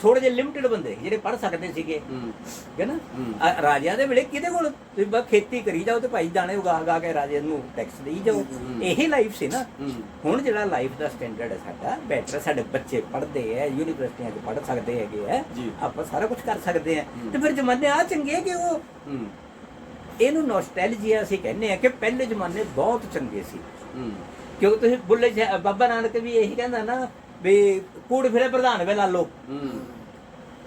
ਥੋੜੇ ਜਿਹੇ ਲਿਮਟਿਡ ਬੰਦੇ ਜਿਹੜੇ ਪੜ ਸਕਦੇ ਸੀਗੇ। ਹੂੰ। ਹੈ ਨਾ? ਹੂੰ। ਰਾਜਿਆਂ ਦੇ ਵੇਲੇ ਕਿਹਦੇ ਕੋਲ ਤੁਸੀਂ ਬਸ ਖੇਤੀ ਕਰੀ ਜਾਓ ਤੇ ਭਾਈ ਦਾਣੇ ਉਗਾ ਉਗਾ ਕੇ ਰਾਜੇ ਨੂੰ ਟੈਕਸ ਦੇਈ ਜਾਓ। ਹੂੰ। ਇਹੀ ਲਾਈਫ ਸੀ ਨਾ। ਹੂੰ। ਹੁਣ ਜਿਹੜਾ ਲਾਈਫ ਦਾ ਸਟੈਂਡਰਡ ਹੈ ਸਾਡਾ ਬੈਟਰ ਸਾਡੇ ਬੱਚੇ ਪੜ੍ਹਦੇ ਆ ਯੂਨੀਵਰਸਿਟੀਆਂ 'ਚ ਪੜ੍ਹ ਸਕਦੇ ਹੈਗੇ ਜੀ। ਆਪਾਂ ਸਾਰਾ ਕੁਝ ਕਰ ਸਕਦੇ ਆ ਹੂੰ। ਤੇ ਫਿਰ ਜ਼ਮਾਨੇ ਆ ਚੰਗੇ ਕਿ ਉਹ ਹੂੰ। ਇਹਨੂੰ ਨੋਸਟੈਲਜੀਆ ਅਸੀਂ ਕਹਿੰਦੇ ਆ ਕਿ ਪਹਿਲੇ ਜ਼ਮਾਨੇ ਬਹੁਤ ਚੰਗੇ ਸੀ। ਹੂੰ। ਕਿਉਂਕਿ ਤੁਸੀਂ ਬੁੱਲੇ ਸ਼ਾਹ- ਬਾਬਾ ਨਾਨਕ ਵੀ ਇਹੀ ਕਹਿੰਦਾ ਨਾ ਵੀ ਕੂੜ ਫਿਰੇ ਪ੍ਰਧਾਨ ਵੇ ਲਾ ਲੋ ਹੂੰ।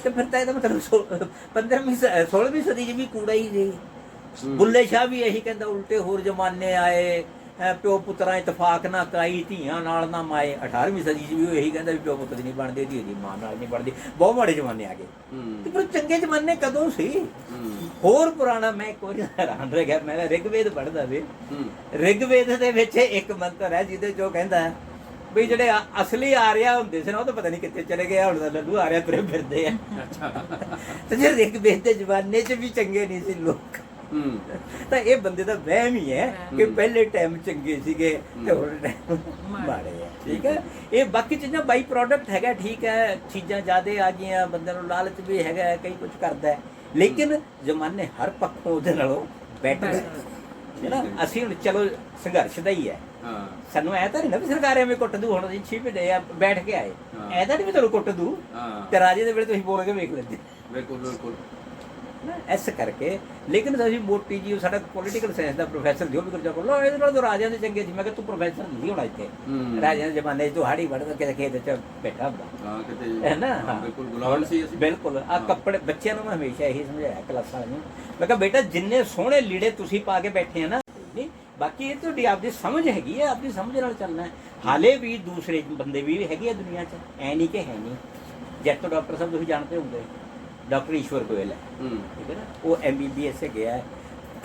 ਤੇ ਫਿਰ ਤਾਂ ਇਹਦਾ ਮਤਲਬ 15ਵੀਂ 16ਵੀਂ ਸਦੀ 'ਚ ਵੀ ਕੂੜਾ ਹੀ ਸੀ। ਬੁੱਲੇ ਸ਼ਾਹ ਵੀ ਇਹੀ ਕਹਿੰਦਾ ਉਲਟੇ ਹੋਰ ਜ਼ਮਾਨੇ ਆਏ ਪਿਓ ਪੁੱਤਰਾਂ ਇਤਫਾਕ ਨਾ ਕਾਈ ਧੀਆਂ ਨਾਲ ਨਾ ਮਾਏ। 18ਵੀਂ ਸਦੀ 'ਚ ਵੀ ਇਹੀ ਕਹਿੰਦਾ ਵੀ ਪਿਓ ਪੁੱਤ ਦੀ ਨਹੀਂ ਬਣਦੀ ਧੀ ਦੀ ਮਾਂ ਨਾਲ ਨਹੀਂ ਬਣਦੀ। ਬਹੁਤ ਮਾੜੇ ਜ਼ਮਾਨੇ ਆ ਗਏ। ਤੇ ਫਿਰ ਚੰਗੇ ਜ਼ਮਾਨੇ ਕਦੋਂ ਸੀ? ਹੋਰ ਪੁਰਾਣਾ ਮੈਂ ਕੋਈ ਹੈਰਾਨ ਰਹਿ ਗਿਆ ਮੈਂ ਰਿਗਵੇਦ ਪੜ੍ਹਦਾ ਸੀ। ਰਿਗਵੇਦ ਦੇ ਵਿੱਚ ਇੱਕ ਮੰਤਰ ਹੈ ਜਿਹਦੇ ਚੋਂ ਕਹਿੰਦਾ ਹੈ ਵੀ ਜਿਹੜੇ ਅ- ਅਸਲੀ ਆਰਿਆ ਹੁੰਦੇ ਸੀ ਨਾ ਉਹ ਤਾਂ ਪਤਾ ਨਹੀਂ ਕਿੱਥੇ ਚਲੇ ਗਏ ਹੁਣ ਤਾਂ ਲੱਡੂ ਆਰਿਆ ਤੁਰੇ ਫਿਰਦੇ ਆ। ਅੱਛਾ ਤੇ ਜੇ ਰਿਗਵੇਦ ਦੇ ਜ਼ਮਾਨੇ 'ਚ ਵੀ ਚੰਗੇ ਨਹੀਂ ਸੀ ਲੋਕ। ਹੂੰ। ਤਾਂ ਇਹ ਬੰਦੇ ਦਾ ਵਹਿਮ ਹੀ ਹੈ ਕਿ ਹਮ। ਪਹਿਲੇ ਟਾਈਮ ਚੰਗੇ ਸੀਗੇ ਤੇ ਹੁਣ ਟਾਈਮ ਮਾੜੇ ਆ ਠੀਕ ਹੈ? ਇਹ ਬਾਕੀ ਚੀਜ਼ਾਂ ਬਾਈ ਪ੍ਰੋਡਕਟ ਹੈਗਾ ਠੀਕ ਹੈ ਚੀਜ਼ਾਂ ਜ਼ਿਆਦੇ ਆ ਗਈਆਂ ਬੰਦੇ ਨੂੰ ਲਾਲਚ ਵੀ ਹੈਗਾ ਹੈ, ਕਈ ਕੁਝ ਕਰਦਾ ਹੈ। ਲੇਕਿਨ ਜ਼ਮਾਨੇ ਹਰ ਪੱਖੋਂ ਉਹਦੇ ਨਾਲੋਂ ਬੈਟਰ ਹੈ। ਹੈ ਨਾ? ਅਸੀਂ ਹੁਣ ਚਲੋ ਸੰਘਰਸ਼ ਦਾ ਹੀ ਹੈ। ਹਾਂ। ਸਾਨੂੰ ਐ ਤਾਂ ਨਹੀਂ ਨਾ ਵੀ ਸਰਕਾਰ ਐਵੇਂ ਕੁੱਟ ਦੂ ਹੁਣ ਅਸੀਂ ਛੇ ਮਹੀਨੇ ਆ ਬੈਠ ਕੇ ਆਏ। ਹਾਂ। ਐ ਤਾਂ ਨਹੀਂ ਵੀ ਤੁਹਾਨੂੰ ਕੁੱਟ ਦੂ। ਹਾਂ। ਤੇ ਰਾਜੇ ਦੇ ਵੇਲੇ ਤੁਸੀਂ ਬੋਲ ਕੇ ਵੇਖ ਲੈਂਦੇ। ਬਿਲਕੁਲ ਬਿਲਕੁਲ। ਨਾ ਇਸ ਕਰਕੇ। ਲੇਕਿਨ ਅਸੀਂ ਮੋਟੀ ਜੀ ਉਹ ਸਾਡਾ ਪੋਲੀਟੀਕਲ ਸਾਇੰਸ ਦਾ ਪ੍ਰੋਫੈਸਰ ਜੋ ਵੀ ਕਰ ਲੋ ਇਹਦੇ ਨਾਲ ਤਾਂ ਰਾਜਿਆਂ ਦੇ ਚੰਗੇ ਸੀ। ਮੈਂ ਕਿਹਾ ਤੂੰ ਪ੍ਰੋਫੈਸਰ ਨਹੀਂ ਹੋਣਾ ਇੱਥੇ। ਹੂੰ। ਰਾਜਿਆਂ ਦੇ ਜ਼ਮਾਨੇ 'ਚ ਤੂੰ ਹਾੜੀ ਵੜਦਾ ਕਿਤੇ ਖੇਤ 'ਚ ਬੈਠਾ ਹੁੰਦਾ। ਹਾਂ ਕਿਤੇ ਹੈ ਨਾ? ਹਾਂ, ਬਿਲਕੁਲ ਗੁਲਾਮ ਸੀ ਅਸੀਂ। ਬਿਲਕੁਲ। ਆ ਹਾਂ। ਕੱਪੜੇ ਬੱਚਿਆਂ ਨੂੰ ਮੈਂ ਹਮੇਸ਼ਾ ਇਹੀ ਸਮਝਾਇਆ ਕਲਾਸਾਂ ਨੂੰ ਮੈਂ ਕਿਹਾ ਬੇਟਾ ਜਿੰਨੇ ਸੋਹਣੇ ਲੀੜੇ ਤੁਸੀਂ ਪਾ ਕੇ ਬੈਠੇ ਆ ਨਾ ਬਾਕੀ ਇਹ ਤੁਹਾਡੀ ਆਪਦੀ ਸਮਝ ਹੈਗੀ ਹੈ ਆਪਦੀ ਸਮਝ ਨਾਲ ਚੱਲਣਾ ਹੈ। ਹਾਲੇ ਵੀ ਦੂਸਰੇ ਬੰਦੇ ਵੀ ਹੈਗੇ ਆ ਦੁਨੀਆ 'ਚ ਐ ਨਹੀਂ ਕਿ ਹੈ ਨਹੀਂ। ਜੈਤੋ ਡਾਕਟਰ ਸਾਹਿਬ ਤੁਸੀਂ ਜਾਣਦੇ ਹੋਗੇ ਡਾਕਟਰ ਈਸ਼ਵਰ ਗੋਇਲ ਹੈ। ਹੂੰ। ਠੀਕ ਹੈ ਨਾ? ਉਹ ਐਮਬੀਬੀਐਸ ਹੈ ਗਿਆ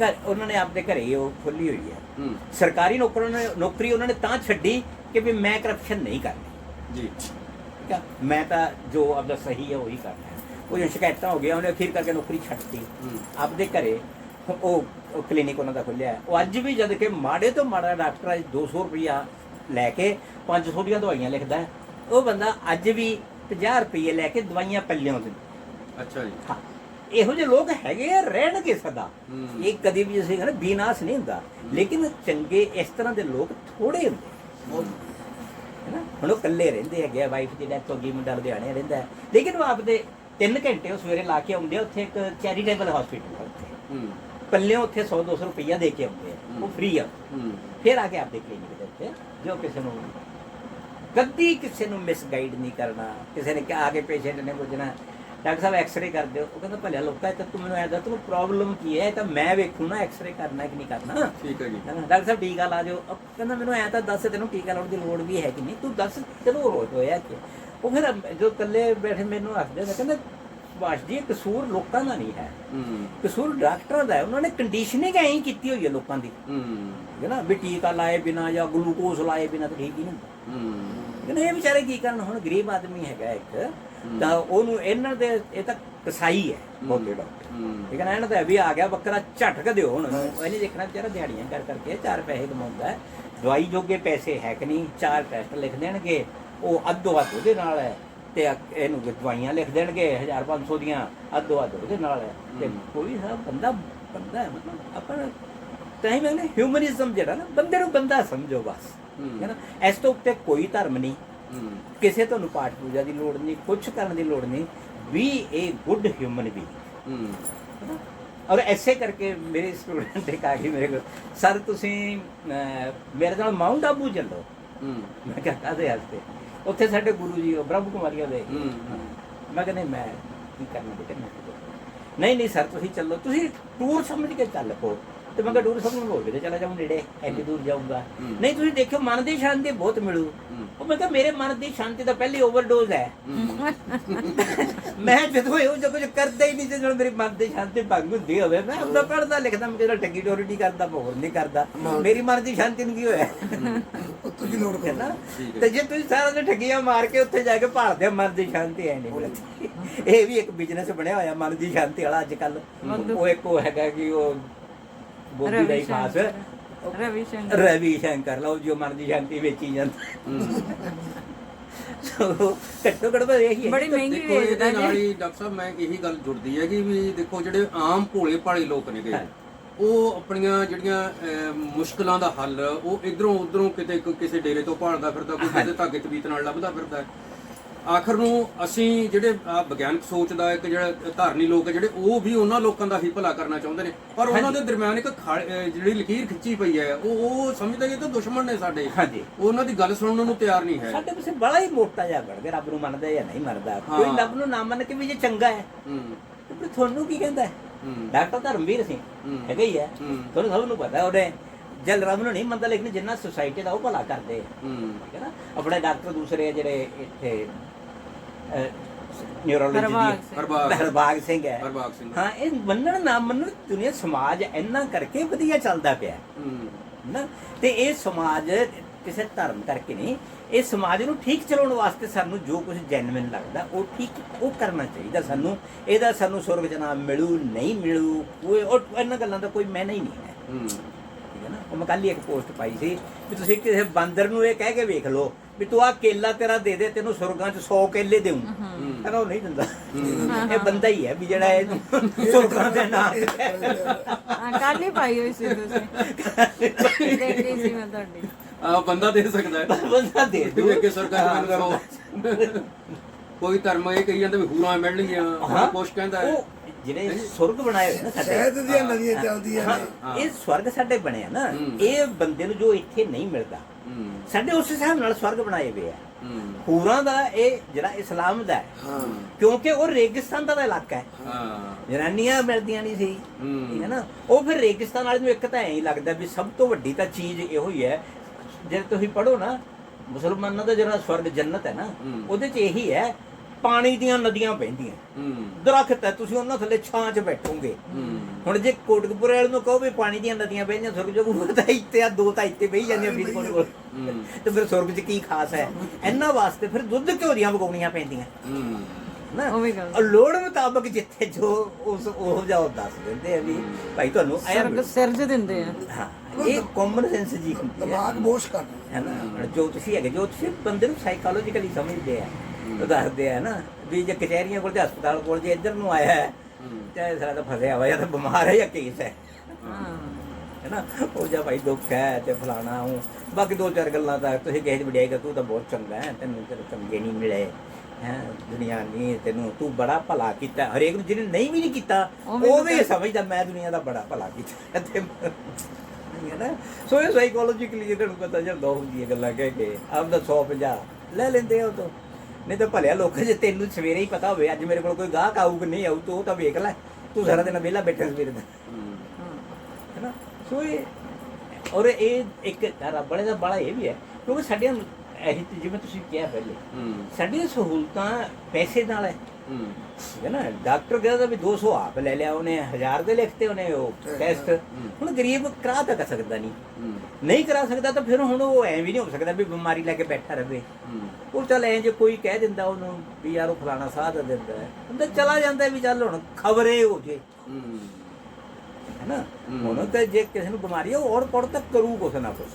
ਘਰ ਉਹਨਾਂ ਨੇ ਆਪਦੇ ਘਰੇ ਹੀ ਉਹ ਖੋਲੀ ਹੋਈ ਹੈ। ਹੂੰ। ਸਰਕਾਰੀ ਨੌਕਰਾਂ ਨੇ ਨੌਕਰੀ ਉਹਨਾਂ ਨੇ ਤਾਂ ਛੱਡੀ ਕਿ ਵੀ ਮੈਂ ਕਰਪਸ਼ਨ ਨਹੀਂ ਕਰਨੀ। ਜੀ। ਠੀਕ ਆ? ਮੈਂ ਤਾਂ ਜੋ ਆਪਦਾ ਸਹੀ ਹੈ ਉਹੀ ਕਰਨਾ ਹੈ। ਉਹ ਸ਼ਿਕਾਇਤਾਂ ਹੋ ਗਿਆ ਉਹਨੇ ਅਖੀਰ ਕਰਕੇ ਨੌਕਰੀ ਛੱਡਤੀ ਹੂੰ। ਆਪਦੇ ਘਰੇ ਉਹ ਕਲੀਨਿਕ ਉਹਨਾਂ ਦਾ ਖੁੱਲਿਆ ਉਹ ਅੱਜ ਵੀ ਜਦ ਕਿ ਮਾੜੇ ਤੋਂ ਮਾੜਾ ਡਾਕਟਰ ਅੱਜ 200 ਰੁਪਇਆ ਲੈ ਕੇ 500 ਦੀਆਂ ਦਵਾਈਆਂ ਲਿਖਦਾ ਹੈ। ਉਹ ਬੰਦਾ ਅੱਜ ਵੀ 50 ਰੁਪਏ ਲੈ ਕੇ ਦਵਾਈਆਂ ਪੱਲਿਆਂ ਦਿੰਦਾ ਅੱਛਾ ਜੀ। ਹਾਂ। ਇਹੋ ਜਿਹੇ ਲੋਕ ਹੈਗੇ ਆ ਰਹਿਣਗੇ ਸਦਾ। ਇਹ ਕਦੀ ਵੀ ਅਸੀਂ ਕਹਿੰਦੇ ਬੀਨਾਸ਼ ਨਹੀਂ ਹੁੰਦਾ। ਲੇਕਿਨ ਚੰਗੇ ਇਸ ਤਰ੍ਹਾਂ ਦੇ ਲੋਕ ਥੋੜੇ ਹੁੰਦੇ। ਹੈ ਨਾ ਹੁਣ ਉਹ ਇਕੱਲੇ ਰਹਿੰਦੇ ਹੈਗੇ ਆ ਵਾਈਫ ਦੀ ਡੈਥ ਹੋ ਗਈ ਮੁੰਡਾ ਲੁਧਿਆਣੇ ਰਹਿੰਦਾ ਹੈ। ਲੇਕਿਨ ਉਹ ਆਪਦੇ 3 ਘੰਟੇ ਉਹ ਸਵੇਰੇ ਲਾ ਕੇ ਆਉਂਦੇ ਆ ਉੱਥੇ ਇੱਕ ਚੈਰੀਟੇਬਲ ਹਸਪੀਟਲ ਉੱਥੇ। ਹੂੰ। ਪੱਲਿਓਂ ਉੱਥੇ 100 200 ਰੁਪਈਆ ਦੇ ਕੇ ਆਉਂਦੇ ਆ ਉਹ। ਫ੍ਰੀ ਆ। ਫਿਰ ਆ ਕੇ ਆਪਦੇ ਕਲੀਨਿਕ ਦੇ ਉੱਤੇ ਜੋ ਕਿਸੇ ਨੂੰ ਕਦੀ ਕਿਸੇ ਨੂੰ ਮਿਸਗਾਈਡ ਨਹੀਂ ਕਰਨਾ ਕਿਸੇ ਨੇ ਕਿਹਾ ਆ ਕੇ ਪੇਸ਼ੈਂਟ ਨੇ ਪੁੱਛਣਾ ਡਾਕਟਰ ਸਾਹਿਬ ਐਕਸ-ਰੇ ਕਰ ਦਿਓ ਉਹ ਕਹਿੰਦਾ ਭਲਿਆ ਲੋਕਾ ਇਹ ਤਾਂ ਤੂੰ ਮੈਨੂੰ ਐਂ ਦੱਸ ਤੈਨੂੰ ਪ੍ਰੋਬਲਮ ਕੀ ਹੈ? ਤਾਂ ਮੈਂ ਵੇਖੂ ਨਾ ਐਕਸ-ਰੇ ਕਰਨਾ ਕਿ ਨਹੀਂ ਕਰਨਾ। ਠੀਕ ਹੈ ਜੀ। ਡਾਕਟਰ ਸਾਹਿਬ ਟੀਕਾ ਲਾ ਦਿਓ। ਉਹ ਕਹਿੰਦਾ ਮੈਨੂੰ ਐਂ ਤਾਂ ਦੱਸ ਤੈਨੂੰ ਟੀਕਾ ਲਾਉਣ ਦੀ ਲੋੜ ਵੀ ਹੈ ਕਿ ਨਹੀਂ? ਤੂੰ ਦੱਸ ਤੈਨੂੰ ਰੋਜ਼ ਹੋਇਆ ਕਿ ਉਹ ਫਿਰ ਜੋ ਇਕੱਲੇ ਬੈਠੇ ਮੈਨੂੰ ਹੱਸਦੇ ਨੇ ਕਹਿੰਦਾ ਸੁਭਾਸ਼ ਜੀ ਕਸੂਰ ਲੋਕਾਂ ਦਾ ਨਹੀਂ ਹੈ। ਕਸੂਰ ਡਾਕਟਰਾਂ ਦਾ ਹੈ ਉਹਨਾਂ ਨੇ ਕੰਡੀਸ਼ਨਿੰਗ ਐਂ ਕੀਤੀ ਹੋਈ ਹੈ ਲੋਕਾਂ ਦੀ। ਹੂੰ। ਨਾ ਵੀ ਟੀਕਾ ਲਾਏ ਬਿਨਾ ਜਾਂ ਗਲੂਕੋਜ਼ ਲਾਏ ਬਿਨਾ ਤਾਂ ਠੀਕ ਹੀ ਨਹੀਂ ਹੁੰਦਾ। ਹੂੰ। ਕਹਿੰਦੇ ਇਹ ਵਿਚਾਰੇ ਕੀ ਕਰਨ ਹੁਣ ਗਰੀਬ ਆਦਮੀ ਹੈਗਾ ਇੱਕ ਤਾਂ ਉਹਨੂੰ ਇਹਨਾਂ ਦੇ ਇਹ ਤਾਂ ਕਸਾਈ ਹੈ ਬੋਲੇ ਡਾਕਟਰ। ਠੀਕ ਹੈ ਨਾ ਇਹਨਾਂ ਦਾ ਵੀ ਆ ਗਿਆ ਬੱਕਰਾ ਝਟਕ ਦਿਓ ਹੁਣ। ਉਹ ਨਹੀਂ ਦੇਖਣਾ ਵਿਚਾਰਾ ਦਿਹਾੜੀਆਂ ਕਰ ਕਰਕੇ ਚਾਰ ਪੈਸੇ ਕਮਾਉਂਦਾ ਦਵਾਈ ਜੋਗੇ ਪੈਸੇ ਹੈ ਕਿ ਨਹੀਂ ਚਾਰ ਟੈਸਟ ਲਿਖ ਦੇਣਗੇ ਉਹ ਅੱਧੋ ਅੱਧ ਉਹਦੇ ਨਾਲ ਹੈ। ਤੇ ਇਹਨੂੰ ਦਵਾਈਆਂ ਲਿਖ ਦੇਣਗੇ 1500 ਦੀਆਂ ਅੱਧੋ ਅੱਧ ਉਹਦੇ ਨਾਲ ਹੈ। ਤੇ। ਕੋਈ ਸਾ ਬੰਦਾ ਬੰਦਾ ਹੈ ਮਤਲਬ ਆਪਾਂ ਤਾਂ ਹੀ ਮੈਂ ਹਿਊਮਨਿਜ਼ਮ ਜਿਹੜਾ ਨਾ ਬੰਦੇ ਨੂੰ ਬੰਦਾ ਸਮਝੋ ਬਸ। ਹੈ। ਨਾ? ਇਸ ਤੋਂ ਉੱਤੇ ਕੋਈ ਧਰਮ ਨਹੀਂ। ਹੂੰ। ਕਿਸੇ ਤੁਹਾਨੂੰ ਪਾਠ ਪੂਜਾ ਦੀ ਲੋੜ ਨਹੀਂ ਕੁਝ ਕਰਨ ਦੀ ਲੋੜ ਨਹੀਂ। ਵੀ ਏ ਗੁੱਡ ਹਿਊਮਨ ਹੂੰ। ਔਰ ਐਸੇ ਕਰਕੇ ਮੇਰੇ ਸਟੂਡੈਂਟ ਇੱਕ ਆ ਗਈ ਮੇਰੇ ਕੋਲ ਸਰ ਤੁਸੀਂ ਅਹ, ਮੇਰੇ ਨਾਲ ਮਾਊਂਟ ਆਬੂ ਚੱਲੋ। ਹੂੰ। ਮੈਂ ਕਿਹਾ ਕਾਹਦੇ ਵਾਸਤੇ? ਉੱਥੇ ਸਾਡੇ ਗੁਰੂ ਜੀ ਉਹ ਬ੍ਰਹਮ ਕੁਮਾਰੀਆਂ ਦੇ। ਮੈਂ ਕਹਿੰਦਾ ਮੈਂ ਕੀ ਕਰਨਾ ਬੇਟਾ ਮੈਂ ਨਹੀਂ ਨਹੀਂ ਸਰ ਤੁਸੀਂ ਚੱਲੋ। ਤੁਸੀਂ ਟੂਰ ਸਮਝ ਕੇ ਚੱਲ ਪੋ ਤੇ ਮੈਂ ਕਿਹਾ ਟੂਰ ਸਮਝ ਬੋਲ ਕੇ ਚਲਾ ਜਾਊਂ ਨੇੜੇ ਐਡੀ ਦੂਰ ਜਾਊਂਗਾ। ਨਹੀਂ ਤੁਸੀਂ ਦੇਖਿਓ ਮਨ ਦੀ ਸ਼ਾਂਤੀ ਬਹੁਤ ਮਿਲੂ। ਉਹ ਮੈਂ ਕਿਹਾ ਮੇਰੇ ਮਨ ਦੀ ਸ਼ਾਂਤੀ ਤਾਂ ਪਹਿਲੀ ਓਵਰਡੋਜ਼ ਹੈ। ਮੈਂ ਜਦੋਂ ਇਹ ਜੋ ਕੁਝ ਕਰਦਾ ਹੀ ਨਹੀਂ ਤੇ ਜਦੋਂ ਮੇਰੀ ਮਨ ਦੀ ਸ਼ਾਂਤੀ ਭੰਗ ਹੁੰਦੀ ਹੋਵੇ ਮੈਂ ਉਹਦਾ ਪੜਦਾ ਲਿਖਦਾ ਮੈਂ ਜਿਹੜਾ ਠੱਗੀ ਟੋਰੀ ਨਹੀਂ ਕਰਦਾ ਹੋਰ ਨਹੀਂ ਕਰਦਾ। ਮੇਰੀ ਮਨ ਦੀ ਸ਼ਾਂਤੀ ਨੂੰ ਕੀ ਹੋਇਆ ਕੀ ਲੋੜ ਨਾ। ਹੈ। ਤੇ ਜੇ ਤੁਸੀਂ ਸਾਰਾ ਦਿਨ ਠੱਗੀਆਂ ਮਾਰ ਕੇ ਉੱਥੇ ਜਾ ਕੇ ਭਾਲਦੇ ਮਨ ਦੀ ਸ਼ਾਂਤੀ ਐ ਨਹੀਂ ਇਹ ਵੀ ਇੱਕ ਬਿਜ਼ਨਸ ਬਣਿਆ ਹੋਇਆ ਮਨ ਦੀ ਸ਼ਾਂਤੀ ਵਾਲਾ ਅੱਜ ਕੱਲ ਉਹ ਇੱਕ ਉਹ ਹੈਗਾ ਕਿ ਉਹ ਬੋਲੀ ਦਾ ਹੀ ਖਾਸ। ਰਵੀ ਸ਼ੰਕਰ। ਰਵੀ ਸ਼ੰਕਰ ਲਓ ਜੋ ਮਨ ਦੀ ਸ਼ਾਂਤੀ ਵੇਚੀ ਜਾਂਦਾ। ਸੋ ਘੱਟੋ ਘੱਟ ਬਸ ਇਹੀ ਹੈ। ਬੜੀ ਮਹਿੰਗੀ ਵੇਚਦਾ ਇਹਦੇ ਨਾਲ ਜੀ। ਹੀ ਡਾਕਟਰ ਸਾਹਿਬ ਮੈਂ ਇਹੀ ਗੱਲ ਜੁੜਦੀ ਹੈ ਕਿ ਵੀ ਦੇਖੋ ਜਿਹੜੇ ਆਮ ਭੋਲੇ ਭਾਲੇ ਲੋਕ ਨੇਗੇ। ਉਹ ਆਪਣੀਆਂ ਜਿਹੜੀਆਂ ਮੁਸ਼ਕਲਾਂ ਦਾ ਹੱਲ ਉਹ ਇਧਰੋਂ ਉਧਰੋਂ ਕਿਤੇ ਕੋਈ ਕਿਸੇ ਡੇਰੇ ਤੋਂ ਭਾਲਦਾ ਫਿਰਦਾ ਕੋਈ ਕਿਸੇ ਧਾਗੇ ਤਵੀਤ ਨਾਲ ਲੱਭਦਾ ਫਿਰਦਾ। ਆਖਰ ਨੂੰ ਅਸੀਂ ਜਿਹੜੇ ਵਿਗਿਆਨਕ ਸੋਚ ਦਾ ਇੱਕ ਜਿਹੜਾ ਧਾਰਨੀ ਲੋਕ ਹੈ ਜਿਹੜੇ ਉਹ ਵੀ ਉਹਨਾਂ ਲੋਕਾਂ ਦਾ ਹੀ ਭਲਾ ਕਰਨਾ ਚਾਹੁੰਦੇ ਨੇ। ਪਰ ਉਹਨਾਂ ਦੇ ਦਰਮਿਆਨ ਇੱਕ ਜਿਹੜੀ ਲਕੀਰ ਖਿੱਚੀ ਪਈ ਹੈ ਉਹ ਉਹ ਸਮਝਦੇ ਕਿ ਇਹ ਤਾਂ ਦੁਸ਼ਮਣ ਨੇ ਸਾਡੇ। ਹਾਂਜੀ। ਉਹ ਉਹਨਾਂ ਦੀ ਗੱਲ ਸੁਣਨ ਨੂੰ ਤਿਆਰ ਨਹੀਂ ਹੈ। ਸਾਡੇ ਪਾਸੇ ਬੜਾ ਹੀ ਮੋਟਾ ਜਿਹਾ ਬਣ ਗਿਆ ਰੱਬ ਨੂੰ ਮੰਨਦਾ ਜਾਂ ਨਹੀਂ ਮੰਨਦਾ। ਕੋਈ ਰੱਬ ਨੂੰ ਨਾ ਮੰਨ ਕੇ ਵੀ ਜੇ ਚੰਗਾ ਹੈ। ਹੂੰ। ਤੁਹਾਨੂੰ ਕੀ ਕਹਿੰਦਾ ਹੈ? ਡਾਕਟਰ ਧਰਮਵੀਰ ਸਿੰਘ ਹੂੰ। ਹੈਗਾ ਹੀ ਹੈ। ਤੁਹਾਨੂੰ ਸਭ ਨੂੰ ਪਤਾ ਉਹਨੇ ਜਲ ਰੱਬ ਨੂੰ ਨਹੀਂ ਮੰਨਦਾ ਲੇਕਿਨ ਜਿੰਨਾ ਸੁਸਾਇਟੀ ਦਾ ਉਹ ਭਲਾ ਕਰਦੇ ਹੂੰ। ਠੀਕ ਹੈ ਨਾ? ਆਪਣੇ ਡਾਕਟਰ ਦੂਸਰੇ ਜਿਹੜੇ ਇੱਥੇ ਨਿਊਰੋਲੋਜੀ ਦੀ ਸਿੰਘ। ਹਰਬਾਗ ਹਰਬਾਗ ਸਿੰਘ ਹੈ। ਹਰਬਾਗ ਸਿੰਘ। ਹਾਂ ਇਹ ਮੰਨਣ ਨਾ ਮੰਨਣ ਦੁਨੀਆ ਸਮਾਜ ਇੰਨਾ ਕਰਕੇ ਵਧੀਆ ਚੱਲਦਾ ਪਿਆ। ਨਾ ਤੇ ਇਹ ਸਮਾਜ ਕਿਸੇ ਧਰਮ ਕਰਕੇ ਨਹੀਂ ਇਹ ਸਮਾਜ ਨੂੰ ਠੀਕ ਚਲਾਉਣ ਵਾਸਤੇ ਸਾਨੂੰ ਜੋ ਕੁਝ ਜੈਨੂਇਨ ਲੱਗਦਾ ਉਹ ਠੀਕ ਉਹ ਕਰਨਾ ਚਾਹੀਦਾ ਸਾਨੂੰ। ਇਹਦਾ ਸਾਨੂੰ ਸੁਰਗ ਜਨਾਬ ਮਿਲੂ ਨਹੀਂ ਮਿਲੂ ਕੋਈ ਉਹ ਇਹਨਾਂ ਗੱਲਾਂ ਦਾ ਕੋਈ ਮੈਨੇ ਹੀ ਨਹੀਂ ਹੈ। ਹੂੰ। ਠੀਕ ਹੈ ਨਾ? ਉਹ ਮੈਂ ਕੱਲ ਹੀ ਇੱਕ ਪੋਸਟ ਪਾਈ ਸੀ ਵੀ ਤੁਸੀਂ ਕਿਸੇ ਬਾਂਦਰ ਨੂੰ ਇਹ ਕਹਿ ਕੇ ਵੇਖ ਲਓ ਵੀ ਤੂੰ ਆ ਕੇਲਾ ਤੇਰਾ ਦੇ ਦੇ ਤੈਨੂੰ ਸੁਰਗਾਂ 'ਚ 100 ਕੇਲੇ ਦੇਉਂ ਕਹਿੰਦਾ ਉਹ ਨਹੀਂ ਦਿੰਦਾ। ਇਹ ਬੰਦਾ ਹੀ ਹੈ ਵੀ ਜਿਹੜਾ ਇਹ ਸੁਰਗਾਂ ਦੇ ਨਾਂ ਕੱਲ ਹੀ। ਪਾਈ ਹੋਈ ਸੀ ਤੁਸੀਂ। ਦੇਖੀ ਸੀ ਮੈਂ ਤੁਹਾਡੀ। ਆ ਬੰਦਾ ਦੇ ਸਕਦਾ ਹੈ। ਬੰਦਾ ਦੇ ਦੂ ਅੱਗੇ ਸਰਕਾਰ ਮੈਨੂੰ ਕੋਈ ਧਰਮ ਇਹ ਕਹੀ ਜਾਂਦਾ ਵੀ ਹੂਰਾਂ ਮਿਲਣਗੀਆਂ ਹਾਂ। ਕੁਛ ਕਹਿੰਦਾ ਹੈ। ਜਿਹੜੇ ਸੁਰਗ ਬਣਾਏ ਹੋਏ ਨਾ ਸਾਡੇ। ਸ਼ਹਿਦ ਦੀਆਂ ਨਦੀਆਂ ਚੱਲਦੀਆਂ ਨੇ। ਇਹ ਸਵਰਗ ਸਾਡੇ ਬਣਿਆ ਨਾ। ਇਹ ਬੰਦੇ ਨੂੰ ਜੋ ਇੱਥੇ ਨਹੀਂ ਮਿਲਦਾ ਸਾਡੇ ਉਸ ਹਿਸਾਬ ਨਾਲ ਸਵਰਗ ਬਣਾਏ ਹੋਏ ਆ। ਹੂਰਾਂ ਦਾ ਇਹ ਜਿਹੜਾ ਇਸਲਾਮ ਦਾ ਹੈ ਕਿਉਂਕਿ ਉਹ ਰੇਗਿਸਤਾਨ ਦਾ ਇਲਾਕਾ ਹੈ। ਹਾਂ। ਜਨਾਨੀਆਂ ਮਿਲਦੀਆਂ ਨਹੀਂ ਸੀ। ਹੂੰ। ਠੀਕ ਹੈ ਨਾ? ਉਹ ਫਿਰ ਰੇਗਿਸਤਾਨ ਵਾਲੇ ਨੂੰ ਇੱਕ ਤਾਂ ਐਂ ਹੀ ਲੱਗਦਾ ਵੀ ਸਭ ਤੋਂ ਵੱਡੀ ਤਾਂ ਚੀਜ਼ ਇਹੋ ਹੀ ਹੈ ਜੇ ਤੁਸੀਂ ਪੜੋ ਨਾ ਮੁਸਲਮਾਨਾਂ ਦਾ ਜਿਹੜਾ ਸਵਰਗ ਜੰਨਤ ਹੈ ਨਾ। ਉਹਦੇ 'ਚ ਇਹੀ ਹੈ ਪਾਣੀ ਦੀਆਂ ਨਦੀਆਂ ਵਹਿੰਦੀਆਂ ਹੂੰ। ਦਰਖਤ ਹੈ ਤੁਸੀਂ ਉਹਨਾਂ ਥੱਲੇ ਛਾਂ 'ਚ ਬੈਠੋਗੇ। ਹੂੰ। ਹੁਣ ਜੇ ਕੋਟਕਪੁਰੇ ਵਾਲੇ ਨੂੰ ਕਹੋ ਵੀ ਪਾਣੀ ਦੀਆਂ ਨਦੀਆਂ ਵਹਿੰਦੀਆਂ ਸੁਰਗ ਜੋ ਤਾਂ ਇੱਥੇ ਆ ਦੋ ਤਾਂ ਇੱਥੇ ਵਹੀ ਜਾਂਦੀਆਂ ਫਰੀਦਕੋਟ ਕੋਲ। ਹੂੰ। ਤੇ ਫਿਰ ਸੁਰਗ 'ਚ ਕੀ ਖਾਸ ਹੈ? ਇਹਨਾਂ ਵਾਸਤੇ ਫਿਰ ਦੁੱਧ ਘਿਓ ਦੀਆਂ ਵਗਾਉਣੀਆਂ ਪੈਂਦੀਆਂ। ਹੂੰ। ਨਾ ਉਹ ਵੀ ਗੱਲ। ਔਰ ਲੋੜ ਮੁਤਾਬਕ ਜਿੱਥੇ ਜੋ ਉਸ ਉਹ ਜਾ ਉਹ ਦੱਸ ਦਿੰਦੇ ਆ ਵੀ ਭਾਈ ਤੁਹਾਨੂੰ ਸਰਗ ਸਿਰਜ ਦਿੰਦੇ ਆ। ਹਾਂ ਇਹ ਕਾਮਨ ਸੈਂਸ ਜੀ ਹੁੰਦੀ ਹੈ। ਦਿਮਾਗ ਬੋਸ਼ ਕਰਦਾ। ਹੈ ਨਾ? ਜੋ ਤੁਸੀਂ ਹੈਗੇ ਜੋ ਤੁਸੀਂ ਬੰਦੇ ਨੂੰ ਸਾਈਕੋਲੋਜੀਕਲੀ ਸਮਝਦੇ ਆ ਦੱਸਦੇ ਆ ਨਾ ਵੀ ਜੇ ਕਚਹਿਰੀਆਂ ਕੋਲ ਤੇ ਹਸਪਤਾਲ ਕੋਲ ਜੇ ਇੱਧਰ ਨੂੰ ਆਇਆ ਹੈ ਚਾਹੇ ਸਾਰਾ ਤਾਂ ਫਸਿਆ ਹੋਇਆ ਤਾਂ ਬਿਮਾਰ ਹੈ ਜਾਂ ਕੇਸ ਹੈ। ਹਾਂ। ਹੈ ਨਾ ਉਹ ਜਾਂ ਭਾਈ ਦੁੱਖ ਹੈ ਤੇ ਫਲਾਣਾ ਹੂੰ ਬਾਕੀ ਦੋ ਚਾਰ ਗੱਲਾਂ ਤਾਂ ਤੁਸੀਂ ਕਿਸੇ ਦੀ ਵਡਿਆਈ ਕਰ ਤੂੰ ਤਾਂ ਬਹੁਤ ਚੰਗਾ ਹੈ ਤੈਨੂੰ ਤੇਰੇ ਚੰਗੇ ਨਹੀਂ ਮਿਲੇ। ਹੈ? ਦੁਨੀਆ ਨਹੀਂ ਤੈਨੂੰ ਤੂੰ ਬੜਾ ਭਲਾ ਕੀਤਾ। ਹਰੇਕ ਨੂੰ ਜਿਹਨੇ ਨਹੀਂ ਵੀ ਨਹੀਂ ਕੀਤਾ ਉਹ ਵੀ ਸਮਝਦਾ ਮੈਂ ਦੁਨੀਆ ਦਾ ਬੜਾ ਭਲਾ ਕੀਤਾ। ਤੇ ਨਹੀਂ ਹੈ ਨਾ? ਸੋ ਇਹ ਸਾਈਕੋਲੋਜੀਕਲੀ ਇਹਨਾਂ ਨੂੰ ਪਤਾ ਜਾਂਦਾ ਹੁੰਦੀ ਹੈ ਗੱਲਾਂ ਕਹਿ ਕੇ ਆਪਦਾ 150 ਲੈ ਲੈਂਦੇ ਆ ਉਹ ਤੋਂ। ਨਹੀਂ ਤਾਂ ਭਲਿਆ ਲੋਕ ਜੇ ਤੈਨੂੰ ਸਵੇਰੇ ਹੀ ਪਤਾ ਹੋਵੇ ਅੱਜ ਮੇਰੇ ਕੋਲ ਕੋਈ ਗਾਹਕ ਆਊ ਕਿ ਨਹੀਂ ਆਊ ਤੂੰ ਉਹ ਤਾਂ ਵੇਖ ਲੈ ਤੂੰ ਸਾਰਾ ਦਿਨ ਵਿਹਲਾ ਬੈਠਾ ਸਵੇਰੇ ਦਾ। ਹੂੰ। ਹੈ ਨਾ ਸੋ ਇਹ ਔਰ ਇਹ ਇੱਕ ਬੜੇ ਦਾ ਬੜਾ ਇਹ ਵੀ ਹੈ ਕਿਉਂਕਿ ਸਾਡੀਆਂ ਇਹ ਜਿਵੇਂ ਤੁਸੀਂ ਕਿਹਾ ਪਹਿਲੇ ਸਾਡੀਆਂ ਸਹੂਲਤਾਂ ਪੈਸੇ ਨਾਲ ਹੈ। ਹੂੰ ਨਾ? ਡਾਕਟਰ ਕਹਿੰਦਾ ਵੀ 200 ਆਪ ਲੈ ਲਿਆ ਉਹਨੇ 1000 ਦੇ ਲਿਖਤੇ ਉਹਨੇ ਉਹ ਟੈਸਟ। ਹੁਣ ਗਰੀਬ ਕਰਾ ਤਾਂ ਕਰ ਸਕਦਾ ਨਹੀਂ। ਨਹੀਂ ਕਰਾ ਸਕਦਾ ਤਾਂ ਫਿਰ ਹੁਣ ਉਹ ਐ ਵੀ ਨਹੀਂ ਹੋ ਸਕਦਾ ਵੀ ਬਿਮਾਰੀ ਲੈ ਕੇ ਬੈਠਾ ਰਹੇ ਉਹ ਚੱਲ ਐ ਜੇ ਕੋਈ ਕਹਿ ਦਿੰਦਾ ਉਹਨੂੰ ਵੀ ਯਾਰ ਉਹ ਫਲਾਣਾ ਸਾਹ ਦਾ ਦਿੰਦਾ ਹੈ। ਬੰਦਾ ਚਲਾ ਜਾਂਦਾ ਵੀ ਚੱਲ ਹੁਣ ਖਬਰੇ ਹੋ ਜੇ। ਹੂੰ। ਨਾ। ਹੁਣ ਤਾਂ ਜੇ ਕਿਸੇ ਨੂੰ ਬਿਮਾਰੀ ਹੈ ਔਰ ਪੜ ਤੱਕ ਕਰੂ ਕੁਛ ਨਾ ਕੁਛ।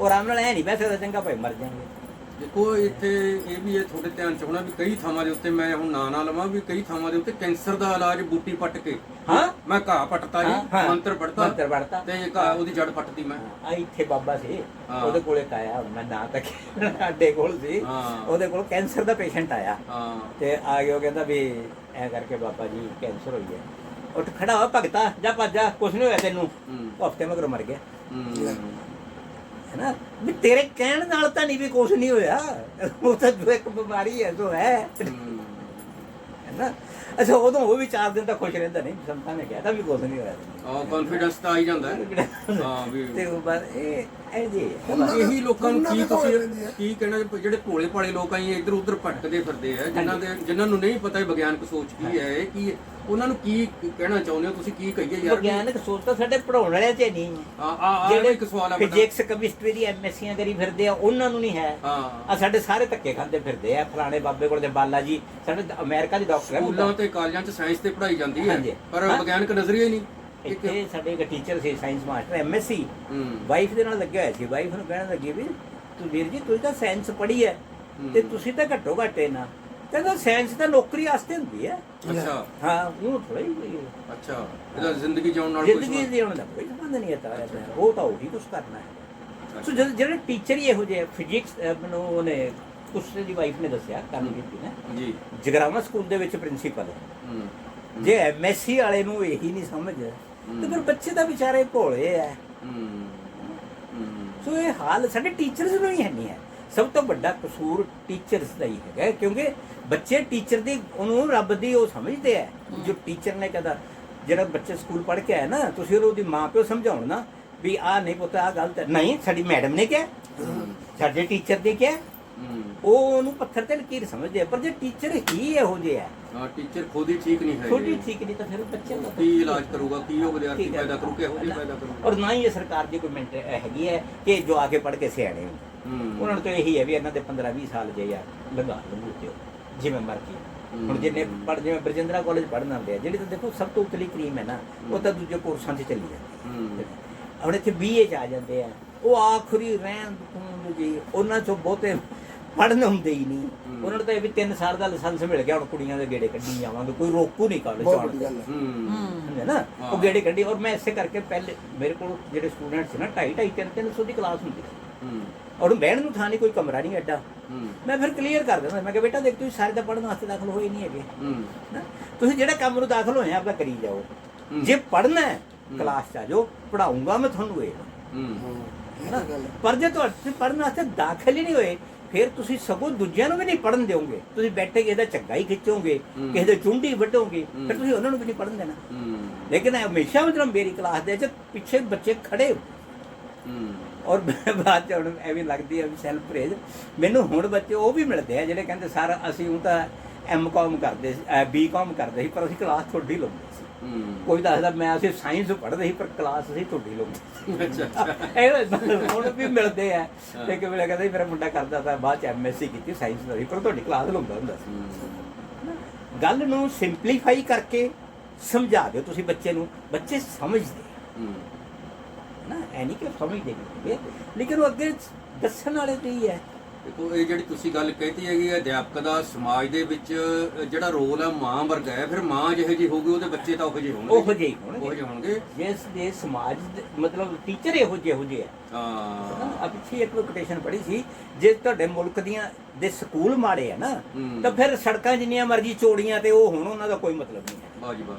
ਉਹ ਆਰਾਮ ਨਾਲ ਐ ਨਹੀਂ ਬਹਿ ਸਕਦਾ ਚੰਗਾ ਭਾਈ ਮਰ ਜਾਣਗੇ। ਦੇਖੋ ਇੱਥੇ ਇਹ ਵੀ ਇਹ ਤੁਹਾਡੇ ਧਿਆਨ ਚ ਹੋਣਾ ਵੀ ਕਈ ਥਾਵਾਂ ਦੇ ਉੱਤੇ ਮੈਂ ਹੁਣ ਨਾਂ ਨਾ ਲਵਾਂ ਵੀ ਕਈ ਥਾਵਾਂ ਦੇ ਉੱਤੇ ਕੈਂਸਰ ਦਾ ਇਲਾਜ ਬੂਟੀ ਪੱਟ ਕੇ ਹਾਂ। ਮੈਂ ਘਾਹ ਪੱਟਤਾ ਜੀ। ਮੰਤਰ ਪੜਤਾ ਮੰਤਰ ਪੜ੍ਹਤਾ। ਤੇ ਘਾਹ ਉਹਦੀ ਜੜ ਪੱਟਤੀ ਮੈਂ ਆ ਇੱਥੇ ਬਾਬਾ ਸੀ। ਉਹਦੇ ਕੋਲੇ ਆਇਆ ਮੈਂ ਨਾਂ ਤੱਕ ਸਾਡੇ ਕੋਲ ਸੀ। ਉਹਦੇ ਕੋਲ ਕੈਂਸਰ ਦਾ ਪੇਸ਼ੈਂਟ ਆਇਆ ਹਾਂ ਤੇ ਆ ਗਿਆ ਕਹਿੰਦਾ ਵੀ ਐ ਕਰਕੇ ਬਾਬਾ ਜੀ ਕੈਂਸਰ ਹੋਈ ਹੈ ਉੱਠ ਖੜਾ ਹੋ ਭਗਤਾ ਜਾ ਭੱਜ ਜਾ ਕੁਛ ਨਹੀਂ ਹੋਇਆ ਤੈਨੂੰ ਹਫ਼ਤੇ ਮਗਰ ਮਰ ਗਿਆ ਹੂੰ ਹੈ ਨਾ ਵੀ ਤੇਰੇ ਕਹਿਣ ਨਾਲ ਤਾਂ ਨਹੀਂ ਵੀ ਕੁਛ ਨਹੀਂ ਹੋਇਆ। ਉਹ ਤਾਂ ਜੋ ਇੱਕ ਬਿਮਾਰੀ ਹੈ ਜੋ ਹੈ। ਹੂੰ। ਹੈ ਨਾ ਅੱਛਾ ਉਦੋਂ ਉਹ ਵੀ ਚਾਰ ਦਿਨ ਤਾਂ ਖੁਸ਼ ਰਹਿੰਦਾ ਨਹੀਂ ਸੰਤਾਂ ਨੇ ਕਹਿਤਾ ਵੀ ਕੁਛ ਨਹੀਂ ਹੋਇਆ। ਆ ਕੌਨਫੀਡੈਂਸ ਤਾਂ ਆਈ ਜਾਂਦਾ। ਹੈ ਹਾਂ ਵੀ ਤੇ ਉਹ ਬਸ ਇਹ ਇਹ ਜੀ ਹੁਣ ਇਹੀ ਲੋਕਾਂ ਨੂੰ ਕੀ ਤੁਸੀਂ ਆ। ਕੀ ਕਹਿਣਾ ਜਿਹੜੇ ਭੋਲੇ ਭਾਲੇ ਲੋਕ ਆਈ ਇੱਧਰ ਉੱਧਰ ਭਟਕਦੇ ਫਿਰਦੇ ਆ ਜਿਨ੍ਹਾਂ ਦੇ ਜਿਨ੍ਹਾਂ ਨੂੰ ਨਹੀਂ ਪਤਾ ਇਹ ਵਿਗਿਆਨਕ ਸੋਚ ਕੀ ਹੈ ਇਹ ਕੀ ਹੈ, ਉਹਨਾਂ ਨੂੰ ਕੀ ਕਹਿਣਾ ਚਾਹੁੰਦੇ ਹੋ? ਤੁਸੀਂ ਕੀ ਕਹੀਏ ਯਾਰ ਵਿਗਿਆਨਕ ਸੋਚ ਤਾਂ ਸਾਡੇ ਪੜਾਉਣ ਵਾਲਿਆਂ 'ਚ ਨਹੀਂ ਆ ਆ ਆ ਇੱਕ ਸਵਾਲ ਆ ਫਿਜ਼ਿਕਸ ਕੈਮਿਸਟਰੀ ਦੀ ਐਮਐਸਸੀਆਂ ਕਰੀ ਫਿਰਦੇ ਆ ਉਹਨਾਂ ਨੂੰ ਨਹੀਂ ਹੈ। ਹਾਂ। ਆ ਸਾਡੇ ਸਾਰੇ ਧੱਕੇ ਖਾਂਦੇ ਫਿਰਦੇ ਆ ਫਲਾਣੇ ਬਾਬੇ ਕੋਲ ਦੇ ਬਾਲਾ ਜੀ ਸਾਡੇ ਅਮਰੀਕਾ ਦੀ ਡਾਕਟਰ ਹੈ ਸਕੂਲਾਂ ਤੇ ਕਾਲਜਾਂ 'ਚ ਸਾਇੰਸ ਤੇ ਪੜ੍ਹਾਈ ਜਾਂਦੀ। ਹੈ ਪਰ ਹਾਂ। ਵਿਗਿਆਨਕ ਨਜ਼ਰੀਆ ਹੀ ਨਹੀਂ। ਇੱਕ ਇੱਥੇ ਸਾਡੇ ਇੱਕ ਟੀਚਰ ਸੀ ਸਾਇੰਸ ਮਾਸਟਰ ਐਮਐਸਸੀ ਹੂੰ। ਵਾਈਫ ਦੇ ਨਾਲ ਲੱਗਿਆ ਹੋਇਆ ਸੀ ਵਾਈਫ ਨੂੰ ਕਹਿਣ ਲੱਗੀ ਵੀ ਤੂੰ ਵੀਰ ਜੀ ਤੁਸੀਂ ਤਾਂ ਸਾਇੰਸ ਪੜ੍ਹੀ ਹੈ ਹੂੰ। ਤੇ ਤੁਸੀਂ ਤਾਂ ਘੱਟੋ ਘੱਟੇ ਨਾ ਕਹਿੰਦਾ ਸਾਇੰਸ ਤਾਂ ਨੌਕਰੀ ਵਾਸਤੇ ਹੁੰਦੀ ਹੈ। ਅੱਛਾ। ਹਾਂ ਉਹ ਥੋੜਾ ਹੀ ਅੱਛਾ। ਇਹਦਾ ਜ਼ਿੰਦਗੀ ਜਿਉਣ ਨਾਲ ਕੋਈ ਜ਼ਿੰਦਗੀ ਸਬੰਧ- ਦੀ ਦਾ ਕੋਈ ਸੰਬੰਧ ਨਹੀਂ ਹੈ ਉਹ ਤਾਂ ਉਹੀ ਕੁਝ ਕਰਨਾ ਹੈ। ਸੋ ਜਿਹੜੇ ਜਿਹੜੇ ਟੀਚਰ ਹੀ ਇਹੋ ਜਿਹੇ ਫਿਜ਼ਿਕਸ ਮੈਨੂੰ ਉਹਨੇ ਕੁਸਰੇ ਦੀ ਵਾਈਫ ਨੇ ਦੱਸਿਆ ਕੰਮ ਕੀਤੀ ਨੇ। ਜੀ। ਜਗਰਾਵਾ ਸਕੂਲ ਦੇ ਵਿੱਚ ਪ੍ਰਿੰਸੀਪਲ ਹੈ। ਹੂੰ। ਜੇ ਐਮਐਸਸੀ ਵਾਲੇ ਨੂੰ ਇਹੀ ਨਹੀਂ ਸਮਝ ਤੇ ਫਿਰ ਬੱਚੇ ਤਾਂ ਵਿਚਾਰੇ ਭੋਲੇ ਆ। ਹੂੰ। ਹੂੰ। ਸੋ ਇਹ ਹਾਲ ਸਾਡੇ ਟੀਚਰਸ ਨੂੰ ਹੀ ਹੈ ਨਹੀਂ ਹੈ। ਸਭ ਤੋਂ ਵੱਡਾ ਕਸੂਰ ਟੀਚਰਸ ਦਾ ਹੀ ਹੈਗਾ ਕਿਉਂਕਿ ਬੱਚੇ ਟੀਚਰ ਦੀ ਉਹਨੂੰ ਰੱਬ ਦੀ ਉਹ ਸਮਝਦੇ ਆ। ਜੋ ਟੀਚਰ ਨੇ ਕਹਦਾ ਜਿਹੜਾ ਬੱਚੇ ਸਕੂਲ ਪੜ੍ਹ ਕੇ ਆਇਆ ਨਾ ਤੁਸੀਂ ਉਹਦੀ ਮਾਂ ਪਿਓ ਸਮਝਾਉਣ ਨਾ ਵੀ ਆਹ ਨਹੀਂ ਪੁੱਤ ਆਹ ਗਲਤ ਹੈ। ਨਹੀਂ ਸਾਡੀ ਮੈਡਮ ਨੇ ਕਿਹਾ ਸਾਡੇ ਟੀਚਰ ਨੇ ਕਿਹਾ। ਉਹ ਉਹਨੂੰ ਪੱਥਰ ਤੇ ਲਕੀਰ ਸਮਝਦੇ ਆ ਪਰ ਜੇ ਟੀਚਰ ਹੀ ਇਹੋ ਜਿਹਾ ਹੈ ਹਾਂ ਟੀਚਰ ਖੁਦ ਹੀ ਠੀਕ ਨਹੀਂ ਹੈ ਛੋਟੀ ਠੀਕ ਨਹੀਂ ਤਾਂ ਫਿਰ ਬੱਚੇ ਦਾ ਕੀ ਇਲਾਜ ਕਰੂਗਾ ਕੀ ਉਹ ਵਿਦਿਆਰਥੀ ਠੀਕ ਹੈ। ਪੈਦਾ ਕਰੂ ਕਿਹੋ ਜਿਹੇ ਪੈਦਾ ਕਰੂ ਔਰ ਨਾ ਹੀ ਇਹ ਸਰਕਾਰ ਦੀ ਕੋਈ ਮੈਂਟ ਹੈਗੀ ਹੈ ਕਿ ਜੋ ਆ ਕੇ ਪੜ੍ਹ ਕੇ ਸਿਆਣੇ ਹੋਣ ਹੂੰ। ਉਹਨਾਂ ਨੂੰ ਤਾਂ ਇਹੀ ਹੈ ਵੀ ਇਹਨਾਂ ਦੇ 15 20 ਸਾਲ ਜੇ ਯਾਰ ਲਗਾ ਲੰਗੂ ਦਿਓ ਜਿਵੇਂ ਮਰਜ਼ੀ। ਹੁਣ ਜਿੰਨੇ ਪੜ ਜਿਵੇਂ ਬਰਜਿੰਦਰਾ ਕਾਲਜ ਪੜ੍ਹਨ ਆਉਂਦੇ ਆ ਜਿਹੜੀ ਤਾਂ ਦੇਖੋ ਸਭ ਤੋਂ ਉਤਲੀ ਕਰੀਮ ਹੈ ਨਾ ਉਹ ਤਾਂ ਦੂਜੇ ਕੋਰਸਾਂ 'ਚ ਚੱਲੀ ਜਾਂਦੀ ਹੂੰ। ਹੈ। ਹੁਣ ਇੱਥੇ ਬੀਏ 'ਚ ਆ ਜਾਂਦੇ ਆ ਉਹ ਆਖਰੀ ਰਹਿਣ ਖੂਨ ਜੀ ਉਹਨਾਂ 'ਚੋਂ ਬਹੁਤੇ ਪੜ੍ਹਨ ਹੁੰਦੇ ਹੀ ਨਹੀਂ। ਉਹਨਾਂ ਨੂੰ ਤਾਂ ਇਹ ਵੀ 3 ਸਾਲ ਦਾ ਲਾਇਸੈਂਸ ਮਿਲ ਗਿਆ ਹੁਣ ਕੁੜੀਆਂ ਦੇ ਗੇੜੇ ਕੱਢੀ ਜਾਵਾਂਗੇ ਕੋਈ ਰੋਕੂ ਨਹੀਂ ਕਾਲਜ ਬਹੁਤ ਵੱਡੀ ਗੱਲ ਹੈ। ਹੂੰ। ਨਾ। ਉਹ ਗੇੜੇ ਕੱਢੀ ਔਰ ਮੈਂ ਇਸੇ ਕਰਕੇ ਪਹਿਲੇ ਮੇਰੇ ਕੋਲ ਜਿਹੜੇ ਸਟੂਡੈਂਟ ਸੀ ਨਾ 2.5 2.5 3 300 ਦੀ ਕਲਾਸ ਹੁੰਦੀ ਸੀ। ਹੂੰ। ਔਰ ਬਹਿਣ ਨੂੰ ਥਾਂ ਨਹੀਂ ਕੋਈ ਕਮਰਾ ਨਹੀਂ ਐਡਾ। ਹੂੰ। ਮੈਂ ਫਿਰ ਕਲੀਅਰ ਕਰ ਦਿੰਦਾ ਮੈਂ ਕਿਹਾ ਬੇਟਾ ਦੇਖ ਤੁਸੀਂ ਸਾਰੇ ਤਾਂ ਪੜ੍ਹਨ ਵਾਸਤੇ ਦਾਖਲ ਹੋਏ ਨਹੀਂ ਹੈਗੇ। ਹੂੰ। ਨਾ? ਤੁਸੀਂ ਜਿਹੜੇ ਕੰਮ ਨੂੰ ਦਾਖਲ ਹੋਏ ਆ ਆਪਦਾ ਕਰੀ ਜਾਓ। ਜੇ ਪੜ੍ਹਨਾ ਹੈ ਕਲਾਸ ਚ ਆ ਜਾਓ ਪੜਾਉਂਗਾ ਮੈਂ ਤੁਹਾਨੂੰ ਇਹ। ਹੂੰ। ਇਹ ਨਾ ਤਾਂ ਗੱਲ ਹੈ। ਪਰ ਜੇ ਤੁਹਾਡੇ ਪੜ੍ਹਨ ਵਾਸਤੇ ਦਾਖਲ ਹੀ ਨਹੀਂ ਹੋਏ ਫਿਰ ਤੁਸੀਂ ਸਗੋਂ ਦੂਜਿਆਂ ਨੂੰ ਵੀ ਨਹੀਂ ਪੜਨ ਦਿਓਗੇ। ਤੁਸੀਂ ਬੈਠੇ ਕਿਸੇ ਦਾ ਝੱਗਾ ਹੀ ਖਿੱਚੋਗੇ। ਕਿਸੇ ਦੇ ਚੁੰਡੀ ਵੱਢੋਗੇ। ਫਿਰ ਤੁਸੀਂ ਉਹਨਾਂ ਨੂੰ ਵੀ ਨਹੀਂ ਪੜਨ ਦੇਣਾ। ਲੇਕਿਨ ਹਮੇਸ਼ਾ ਮਤਲਬ ਮੇਰੀ ਕਲਾਸ ਦੇ ਵਿੱਚ ਪਿੱਛੇ ਬੱਚੇ ਖੜੇ ਔਰ ਬਾਅਦ ਚ ਹੁਣ ਐਵੇਂ ਲੱਗਦੀ ਹੈ ਵੀ ਸੈਲਫ ਪ੍ਰੇਜ ਮੈਨੂੰ ਹੁਣ ਬੱਚੇ ਉਹ ਵੀ ਮਿਲਦੇ ਆ ਜਿਹੜੇ ਕਹਿੰਦੇ ਸਰ ਅਸੀਂ ਉਹ ਤਾਂ ਐਮਕਾਮ ਕਰਦੇ ਸੀ ਬੀਕਾਮ ਕਰਦੇ ਸੀ ਪਰ ਅਸੀਂ ਕਲਾਸ ਤੁਹਾਡੀ ਲਾਉਂਦੇ ਕੋਈ ਦੱਸਦਾ ਮੈਂ ਅਸੀਂ ਸਾਇੰਸ ਪੜ੍ਹਦੇ ਸੀ ਪਰ ਕਲਾਸ ਅਸੀਂ ਤੁਹਾਡੀ ਸੀ ਇਹ ਹੁਣ ਵੀ ਮਿਲਦੇ ਆ। ਤੇ ਕਿ ਵੇਲੇ ਕਹਿੰਦਾ ਮੇਰਾ ਮੁੰਡਾ ਕਰਦਾ ਤਾਂ ਬਾਅਦ ਚ ਐਮਐਸਸੀ ਕੀਤੀ ਸਾਇੰਸ ਦਾ ਪਰ ਤੁਹਾਡੀ ਕਲਾਸ ਲਾਉਂਦਾ ਹੁੰਦਾ ਸੀ। ਗੱਲ ਨੂੰ ਸਿੰਪਲੀਫਾਈ ਕਰਕੇ ਸਮਝਾ ਦਿਓ ਤੁਸੀਂ ਬੱਚੇ ਨੂੰ। ਬੱਚੇ ਸਮਝਦੇ ਨਾ ਐ ਨਹੀਂ ਕਿ ਸਮਝਦੇ ਲੇਕਿਨ ਉਹ ਅੱਗੇ ਦੱਸਣ ਵਾਲੇ ਤੇ ਹੀ ਹੈ। ਦੇਖੋ ਇਹ ਜਿਹੜੀ ਤੁਸੀਂ ਗੱਲ ਕਹਿਤੀ ਹੈਗੀ ਹੈ ਅਧਿਆਪਕ ਦਾ ਸਮਾਜ ਦੇ ਵਿੱਚ ਜਿਹੜਾ ਰੋਲ ਹੈ ਮਾਂ ਵਰਗਾ ਹੈ ਫਿਰ ਮਾਂ ਜਿਹੇ ਜੀ ਹੋਊਗੀ ਉਹਦੇ ਬੱਚੇ ਤਾਂ ਉਹੋ ਜਿਹੇ ਹੋਣਗੇ। ਉਹੋ ਜਿਹੇ ਹੀ ਉਹੋ ਹੋਣਗੇ ਜਿਹੇ ਹੋਣਗੇ। ਜਿਸ ਦੇ ਸਮਾਜ ਦੇ- ਮਤਲਬ ਟੀਚਰ ਇਹੋ ਜਿਹੇ ਹੋ ਜਿਹੇ ਆ। ਹਾਂ। ਆ ਪਿੱਛੇ ਇੱਕ ਕੋਟੇਸ਼ਨ ਪੜ੍ਹੀ ਸੀ ਜੇ ਤੁਹਾਡੇ ਮੁਲਕ ਦੀਆਂ ਦੇ ਸਕੂਲ ਮਾੜੇ ਆ ਨਾ ਹੂੰ। ਤਾਂ ਫਿਰ ਸੜਕਾਂ ਜਿੰਨੀਆਂ ਮਰਜ਼ੀ ਚੋੜੀਆਂ ਤੇ ਉਹ ਹੁਣ ਉਹਨਾਂ ਦਾ ਕੋਈ ਮਤਲਬ ਨਹੀਂ ਹੈ। ਬਾਜੀ ਬਾ